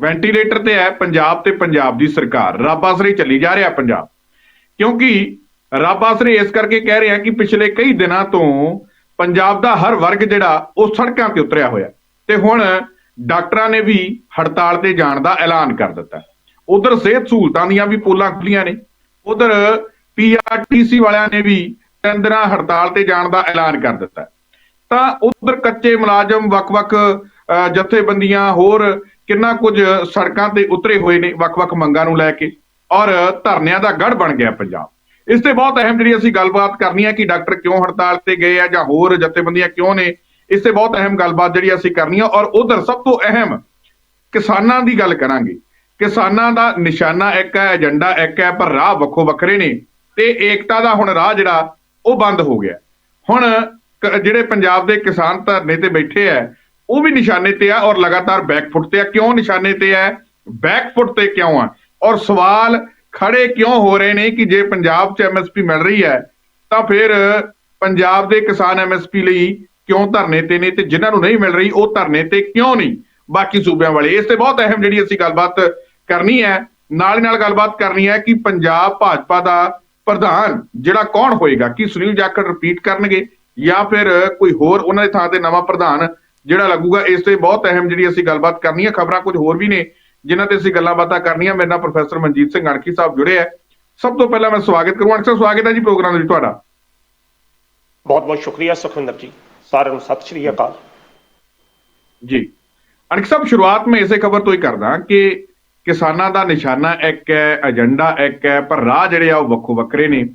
Ventilator ਤੇ ਹੈ ਪੰਜਾਬ ਤੇ ਪੰਜਾਬ ਦੀ ਸਰਕਾਰ। ਰੱਬ ਆਸਰੇ ਚੱਲੀ ਜਾ ਰਿਹਾ ਪੰਜਾਬ। ਕਿਉਂਕਿ ਰੱਬ ਆਸਰੇ ਇਸ ਕਰਕੇ ਕਹਿ ਰਿਹਾ ਕਿ ਪਿਛਲੇ ਕਈ ਦਿਨਾਂ ਤੋਂ ਪੰਜਾਬ ਦਾ ਹਰ ਵਰਗ ਜਿਹੜਾ ਉਹ ਸੜਕਾਂ ਤੇ ਉਤਰਿਆ ਹੋਇਆ। ਤੇ ਹੁਣ ਡਾਕਟਰਾਂ ਨੇ ਵੀ ਹੜਤਾਲ ਤੇ ਜਾਣ ਦਾ ਐਲਾਨ ਕਰ ਦਿੱਤਾ। ਉਧਰ ਸਿਹਤ ਸਹੂਲਤਾਂ ਦੀਆਂ ਵੀ ਪੋਲਾਂ ਖੁੱਲੀਆਂ ਨੇ। ਉਧਰ ਪੀਆਰਟੀਸੀ ਵਾਲਿਆਂ ਨੇ ਵੀ ਤਿੰਨ ਦਿਨਾਂ ਹੜਤਾਲ ਤੇ ਜਾਣ ਦਾ ਐਲਾਨ ਕਰ ਦਿੱਤਾ। ਤਾਂ ਉਧਰ ਕੱਚੇ ਮੁਲਾਜ਼ਮ ਵੱਖ-ਵੱਖ ਅਹ, ਜਥੇਬੰਦੀਆਂ ਹੋਰ ਕਿੰਨਾ ਕੁਝ ਸੜਕਾਂ ਤੇ ਉਤਰੇ ਹੋਏ ਨੇ ਵੱਖ-ਵੱਖ ਮੰਗਾਂ ਨੂੰ ਲੈ ਕੇ ਔਰ ਧਰਨਿਆਂ ਦਾ ਗੜ ਬਣ ਗਿਆ ਪੰਜਾਬ। ਇਸ ਤੇ ਬਹੁਤ ਅਹਿਮ ਜਿਹੜੀ ਅਸੀਂ ਗੱਲਬਾਤ ਕਰਨੀ ਹੈ ਕਿ ਡਾਕਟਰ ਕਿਉਂ ਹੜਤਾਲ ਤੇ ਗਏ ਆ ਜਾਂ ਹੋਰ ਜਥੇਬੰਦੀਆਂ ਕਿਉਂ ਨੇ, ਇਸ ਤੇ ਬਹੁਤ ਅਹਿਮ ਗੱਲਬਾਤ ਜਿਹੜੀ ਅਸੀਂ ਕਰਨੀ ਆ ਔਰ ਉਧਰ ਸਭ ਤੋਂ ਅਹਿਮ ਕਿਸਾਨਾਂ ਦੀ ਗੱਲ ਕਰਾਂਗੇ। ਕਿਸਾਨਾਂ ਦਾ ਨਿਸ਼ਾਨਾ ਇੱਕ ਹੈ, ਏਜੰਡਾ ਇੱਕ ਹੈ, ਪਰ ਰਾਹ ਵੱਖੋ ਵੱਖਰੇ ਨੇ ਤੇ ਏਕਤਾ ਦਾ ਹੁਣ ਰਾਹ ਜਿਹੜਾ, ਉਹ ਬੰਦ ਹੋ ਗਿਆ। ਹੁਣ ਜਿਹੜੇ ਪੰਜਾਬ ਦੇ ਕਿਸਾਨ ਧਰਨੇ ਤੇ ਬੈਠੇ ਆ ਉਹ ਵੀ ਨਿਸ਼ਾਨੇ ਤੇ ਆ ਔਰ ਲਗਾਤਾਰ ਬੈਕਫੁੱਟ ਤੇ ਆ। ਕਿਉਂ ਨਿਸ਼ਾਨੇ ਤੇ ਆ? ਬੈਕਫੁੱਟ ਤੇ ਕਿਉਂ ਆ? ਔਰ ਸਵਾਲ ਖੜੇ ਕਿਉਂ ਹੋ ਰਹੇ ਨੇ ਕਿ ਜੇ ਪੰਜਾਬ 'ਚ ਐਮਐਸਪੀ ਮਿਲ ਰਹੀ ਹੈ, ਤਾਂ ਫਿਰ ਪੰਜਾਬ ਦੇ ਕਿਸਾਨ ਐਮਐਸਪੀ ਲਈ ਕਿਉਂ ਧਰਨੇ ਤੇ ਨੇ ਤੇ ਜਿਨ੍ਹਾਂ ਨੂੰ ਨਹੀਂ ਮਿਲ ਰਹੀ, ਉਹ ਧਰਨੇ ਤੇ ਕਿਉਂ ਨਹੀਂ? ਬਾਕੀ ਸੂਬਿਆਂ ਵਾਲੇ, ਇਸ ਤੇ ਬਹੁਤ ਅਹਿਮ ਜਿਹੜੀ ਅਸੀਂ ਗੱਲਬਾਤ ਕਰਨੀ ਹੈ, ਨਾਲ ਹੀ ਨਾਲ ਗੱਲਬਾਤ ਕਰਨੀ ਹੈ ਕਿ ਪੰਜਾਬ ਭਾਜਪਾ ਦਾ ਪ੍ਰਧਾਨ ਜਿਹੜਾ ਕੌਣ ਹੋਏਗਾ? ਕੀ ਸੁਨੀਲ ਜਾਖੜ ਰਿਪੀਟ ਕਰਨਗੇ ਜਾਂ ਫਿਰ ਕੋਈ ਹੋਰ ਉਹਨਾਂ ਦੇ ਥਾਂ ਤੇ ਨਵਾਂ ਪ੍ਰਧਾਨ ਜਿਹੜਾ ਲੱਗੂਗਾ ਇਸ ਤੇ ਬਹੁਤ ਅਹਿਮ ਜਿਹੜੀ ਅਸੀਂ ਗੱਲਬਾਤ ਕਰਨੀ ਹੈ ਖਬਰਾਂ ਕੁਝ ਹੋਰ ਵੀ ਨੇ ਜਿਨ੍ਹਾਂ ਤੇ ਅਸੀਂ ਗੱਲਾਂ ਬਾਤਾਂ ਕਰਨੀਆਂ। ਮੇਰੇ ਨਾਲ ਪ੍ਰੋਫੈਸਰ ਮਨਜੀਤ ਸਿੰਘ ਅਣਖੀ ਸਾਹਿਬ ਜੁੜੇ ਹੈ ਸਭ ਤੋਂ ਪਹਿਲਾਂ ਮੈਂ ਸਵਾਗਤ ਕਰੂੰ। ਅਣਖ ਸਾਹਿਬ ਸਵਾਗਤ ਹੈ ਜੀ ਪ੍ਰੋਗਰਾਮ ਦੇ ਵਿੱਚ ਤੁਹਾਡਾ। ਬਹੁਤ ਬਹੁਤ ਸ਼ੁਕਰੀਆ ਸੁਖਵਿੰਦਰ ਜੀ। ਸਾਰਿਆਂ ਨੂੰ ਸਤਿ ਸ਼੍ਰੀ ਅਕਾਲ। ਜੀ। ਅਣਖ ਸਾਹਿਬ ਸ਼ੁਰੂਆਤ ਮੈਂ ਇਸੇ ਖਬਰ ਤੋਂ ਹੀ ਕਰਦਾ ਕਿ ਕਿਸਾਨਾਂ ਦਾ ਨਿਸ਼ਾਨਾ ਇੱਕ ਹੈ ਏਜੰਡਾ ਇੱਕ ਹੈ ਪਰ ਰਾਹ ਜਿਹੜੇ ਆ ਉਹ ਵੱਖੋ ਵੱਖਰੇ ਨੇ।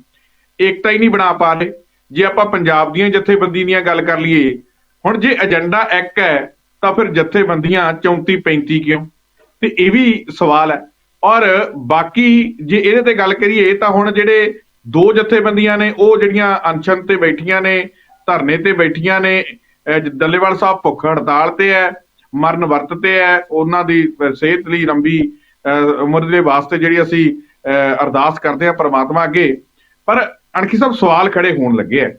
ਏਕਤਾ ਹੀ ਨਹੀਂ ਬਣਾ ਪਾ ਰਹੇ। ਜੇ ਆਪਾਂ ਪੰਜਾਬ ਦੀਆਂ ਜਥੇਬੰਦੀ ਦੀਆਂ ਗੱਲ ਕਰ ਲਈਏ ਹੁਣ ਜੇ ਏਜੰਡਾ ਇੱਕ ਹੈ, ਤਾਂ ਫਿਰ ਜਥੇਬੰਦੀਆਂ 34 35 ਕਿਉਂ? ਤੇ ਇਹ ਵੀ ਸਵਾਲ ਹੈ। ਔਰ ਬਾਕੀ ਜੇ ਇਹਦੇ ਤੇ ਗੱਲ ਕਰੀਏ, ਤਾਂ ਹੁਣ ਜਿਹੜੇ ਦੋ ਜਥੇਬੰਦੀਆਂ ਨੇ, ਉਹ ਜਿਹੜੀਆਂ ਅਨਸ਼ਨ ਤੇ ਬੈਠੀਆਂ ਨੇ, ਧਰਨੇ ਤੇ ਬੈਠੀਆਂ ਨੇ ਦੱਲੇਵਾਲ ਸਾਹਿਬ ਭੁੱਖ ਹੜਤਾਲ ਤੇ ਹੈ, ਮਰਨ ਵਰਤ ਤੇ ਹੈ, ਉਹਨਾਂ ਦੀ ਸਿਹਤ ਲਈ ਲੰਬੀ ਉਮਰ ਦੇ ਵਾਸਤੇ ਜਿਹੜੀ ਅਸੀਂ ਅਰਦਾਸ ਕਰਦੇ ਹਾਂ ਪ੍ਰਮਾਤਮਾ ਅੱਗੇ। ਪਰ ਅਣਖੀ ਸਾਹਿਬ ਸਵਾਲ ਖੜੇ ਹੋਣ ਲੱਗੇ ਹੈ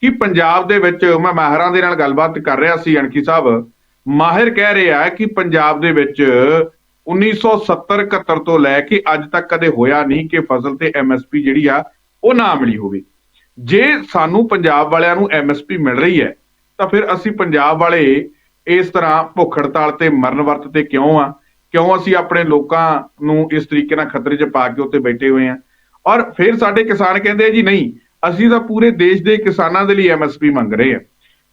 ਕਿ ਪੰਜਾਬ ਦੇ ਵਿੱਚ ਮੈਂ ਮਾਹਿਰਾਂ ਦੇ ਨਾਲ ਗੱਲਬਾਤ ਕਰ ਰਿਹਾ ਸੀ ਅਣਖੀ ਸਾਹਿਬ। ਮਾਹਿਰ ਕਹਿ ਰਿਹਾ ਕਿ ਪੰਜਾਬ ਦੇ ਵਿੱਚ 1970 71 ਤੋਂ ਲੈ ਕੇ ਅੱਜ ਤੱਕ ਕਦੇ ਹੋਇਆ ਨਹੀਂ ਕਿ ਫਸਲ ਤੇ ਐਮਐਸਪੀ ਜਿਹੜੀ ਆ, ਉਹ ਨਾ ਮਿਲੀ ਹੋਵੇ। ਜੇ ਸਾਨੂੰ ਪੰਜਾਬ ਵਾਲਿਆਂ ਨੂੰ ਐਮਐਸਪੀ ਮਿਲ ਰਹੀ ਹੈ, ਤਾਂ ਫਿਰ ਅਸੀਂ ਪੰਜਾਬ ਵਾਲੇ ਇਸ ਤਰ੍ਹਾਂ ਭੁੱਖ ਹੜਤਾਲ ਤੇ ਮਰਨ ਵਰਤ ਤੇ ਕਿਉਂ ਆ? ਕਿਉਂ ਅਸੀਂ ਆਪਣੇ ਲੋਕਾਂ ਨੂੰ ਇਸ ਤਰੀਕੇ ਨਾਲ ਖਤਰੇ 'ਚ ਪਾ ਕੇ ਉੱਤੇ ਬੈਠੇ ਹੋਏ ਆ? ਔਰ ਫਿਰ ਸਾਡੇ ਕਿਸਾਨ ਕਹਿੰਦੇ ਜੀ, ਨਹੀਂ ਅਸੀਂ ਤਾਂ ਪੂਰੇ ਦੇਸ਼ ਦੇ ਕਿਸਾਨਾਂ ਦੇ ਲਈ ਐਮਐਸਪੀ ਮੰਗ ਰਹੇ ਹਾਂ।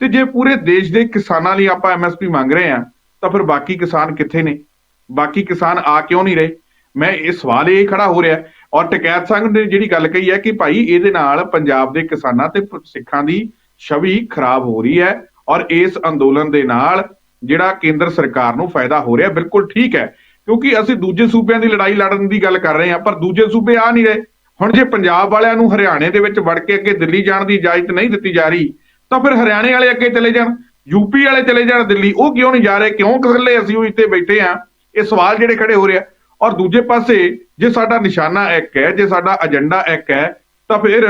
ਤੇ ਜੇ ਪੂਰੇ ਦੇਸ਼ ਦੇ ਕਿਸਾਨਾਂ ਲਈ ਆਪਾਂ ਐਮਐਸਪੀ ਮੰਗ ਰਹੇ ਹਾਂ, ਤਾਂ ਫਿਰ ਬਾਕੀ ਕਿਸਾਨ ਕਿੱਥੇ ਨੇ? ਬਾਕੀ ਕਿਸਾਨ ਆ ਕਿਉਂ ਨਹੀਂ ਰਹੇ? ਮੈਂ ਇਹ ਸਵਾਲ ਇਹ ਖੜਾ ਹੋ ਰਿਹਾ ਔਰ ਟਕੈਤ ਸਿੰਘ ਨੇ ਜਿਹੜੀ ਗੱਲ ਕਹੀ ਹੈ ਕਿ ਭਾਈ ਇਹਦੇ ਨਾਲ ਪੰਜਾਬ ਦੇ ਕਿਸਾਨਾਂ ਤੇ ਸਿੱਖਾਂ ਦੀ ਛਵੀ ਖਰਾਬ ਹੋ ਰਹੀ ਹੈ ਔਰ ਇਸ ਅੰਦੋਲਨ ਦੇ ਨਾਲ ਜਿਹੜਾ ਕੇਂਦਰ ਸਰਕਾਰ ਨੂੰ ਫਾਇਦਾ ਹੋ ਰਿਹਾ, ਬਿਲਕੁਲ ਠੀਕ ਹੈ। ਕਿਉਂਕਿ ਅਸੀਂ ਦੂਜੇ ਸੂਬਿਆਂ ਦੀ ਲੜਾਈ ਲੜਨ ਦੀ ਗੱਲ ਕਰ ਰਹੇ ਹਾਂ, ਪਰ ਦੂਜੇ ਸੂਬੇ ਆ ਨਹੀਂ ਰਹੇ। ਹੁਣ ਜੇ ਪੰਜਾਬ ਵਾਲਿਆਂ ਨੂੰ ਹਰਿਆਣੇ ਦੇ ਵਿੱਚ ਵੜ ਕੇ ਅੱਗੇ ਦਿੱਲੀ ਜਾਣ ਦੀ ਇਜਾਜ਼ਤ ਨਹੀਂ ਦਿੱਤੀ ਜਾ ਰਹੀ, ਤਾਂ ਫਿਰ ਹਰਿਆਣੇ ਵਾਲੇ ਅੱਗੇ ਚਲੇ ਜਾਣ ਯੂਪੀ ਵਾਲੇ ਚਲੇ ਜਾਣ ਦਿੱਲੀ, ਉਹ ਕਿਉਂ ਨਹੀਂ ਜਾ ਰਹੇ, ਕਿਉਂ ਇਕੱਲੇ ਅਸੀਂ ਉਹ ਇੱਥੇ ਬੈਠੇ ਆ ਇਹ ਸਵਾਲ ਜਿਹੜੇ ਖੜੇ ਹੋ ਰਿਹਾ ਔਰ ਦੂਜੇ ਪਾਸੇ ਜੇ ਸਾਡਾ ਨਿਸ਼ਾਨਾ ਇੱਕ ਹੈ, ਜੇ ਸਾਡਾ ਏਜੰਡਾ ਇੱਕ ਹੈ, ਤਾਂ ਫਿਰ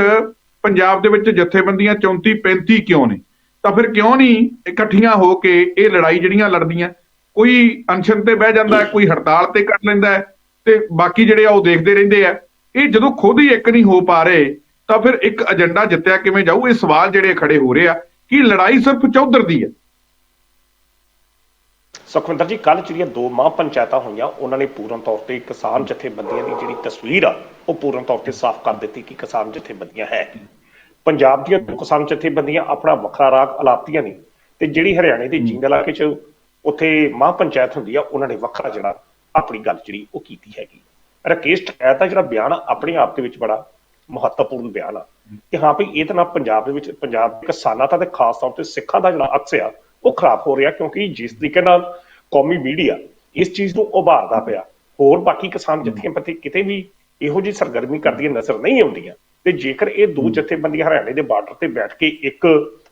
ਪੰਜਾਬ ਦੇ ਵਿੱਚ ਜਥੇਬੰਦੀਆਂ 34 35 ਕਿਉਂ ਨੇ? ਤਾਂ ਫਿਰ ਕਿਉਂ ਨਹੀਂ ਇਕੱਠੀਆਂ ਹੋ ਕੇ ਇਹ ਲੜਾਈ ਜਿਹੜੀਆਂ ਲੜਦੀਆਂ, ਕੋਈ ਅਨਸ਼ਨ ਤੇ ਬਹਿ ਜਾਂਦਾ ਕੋਈ ਹੜਤਾਲ ਤੇ ਕੱਟ ਲੈਂਦਾ ਤੇ ਬਾਕੀ ਜਿਹੜੇ ਆ ਉਹ ਦੇਖਦੇ ਰਹਿੰਦੇ ਆ। ਇਹ ਜਦੋਂ ਖੁਦ ਹੀ ਇੱਕ ਨਹੀਂ ਹੋ ਪਾ ਰਹੇ, ਤਾਂ ਫਿਰ ਇੱਕ ਏਜੰਡਾ ਜਿੱਤਿਆ ਕਿਵੇਂ ਜਾਊ? ਇਹ ਸਵਾਲ ਜਿਹੜੇ ਖੜੇ ਹੋ ਰਹੇ ਆ ਕਿ ਲੜਾਈ ਸਿਰਫ ਚੌਧਰ ਦੀ ਹੈ। ਸੁਖਵਿੰਦਰ ਜੀ ਕੱਲ ਜਿਹੜੀਆਂ ਦੋ ਮਾਹ ਪੰਚਾਇਤਾਂ ਹੋਈਆਂ, ਉਹਨਾਂ ਨੇ ਪੂਰਨ ਤੌਰ ਤੇ ਕਿਸਾਨ ਜਥੇਬੰਦੀਆਂ ਦੀ ਜਿਹੜੀ ਤਸਵੀਰ ਆ, ਉਹ ਪੂਰਨ ਤੌਰ ਤੇ ਸਾਫ਼ ਕਰ ਦਿੱਤੀ ਕਿ ਕਿਸਾਨ ਜਥੇਬੰਦੀਆਂ ਹੈ ਪੰਜਾਬ ਦੀਆਂ ਕਿਸਾਨ ਜਥੇਬੰਦੀਆਂ ਆਪਣਾ ਵੱਖਰਾ ਰਾਗ ਅਲਾਪਦੀਆਂ ਨੇ ਤੇ ਜਿਹੜੀ ਹਰਿਆਣੇ ਦੇ ਜੀਂਦ ਇਲਾਕੇ 'ਚ ਉੱਥੇ ਮਾਹ ਪੰਚਾਇਤ ਹੁੰਦੀ ਆ, ਉਹਨਾਂ ਨੇ ਵੱਖਰਾ ਜਿਹੜਾ ਆਪਣੀ ਗੱਲ ਜਿਹੜੀ ਉਹ ਕੀਤੀ ਹੈਗੀ। ਰਕੇਸ਼ ਟਕੈਤ ਦਾ ਜਿਹੜਾ ਬਿਆਨ ਆਪਣੇ ਆਪ ਦੇ ਵਿੱਚ ਬੜਾ ਮਹੱਤਵਪੂਰਨ ਬਿਆਨ ਆ ਕਿ ਹਾਂ ਭਈ ਇਹ ਤਾਂ ਨਾ ਪੰਜਾਬ ਦੇ ਵਿੱਚ ਪੰਜਾਬ ਦੇ ਕਿਸਾਨਾਂ ਦਾ ਤੇ ਖਾਸ ਤੌਰ ਤੇ ਸਿੱਖਾਂ ਦਾ ਜਿਹੜਾ ਅਕਸ ਆ ਉਹ ਖਰਾਬ ਹੋ ਰਿਹਾ ਕਿਉਂਕਿ ਜਿਸ ਤਰੀਕੇ ਨਾਲ ਕੌਮੀ ਮੀਡੀਆ ਇਸ ਚੀਜ਼ ਨੂੰ ਉਭਾਰਦਾ ਪਿਆ ਹੋਰ ਬਾਕੀ ਕਿਸਾਨ ਜਥੇਬੰਦੀ ਕਿਤੇ ਵੀ ਇਹੋ ਜਿਹੀ ਸਰਗਰਮੀ ਕਰਦੀਆਂ ਨਜ਼ਰ ਨਹੀਂ ਆਉਂਦੀਆਂ ਤੇ ਜੇਕਰ ਇਹ ਦੋ ਜਥੇਬੰਦੀਆਂ ਹਰਿਆਣੇ ਦੇ ਬਾਰਡਰ ਤੇ ਬੈਠ ਕੇ ਇੱਕ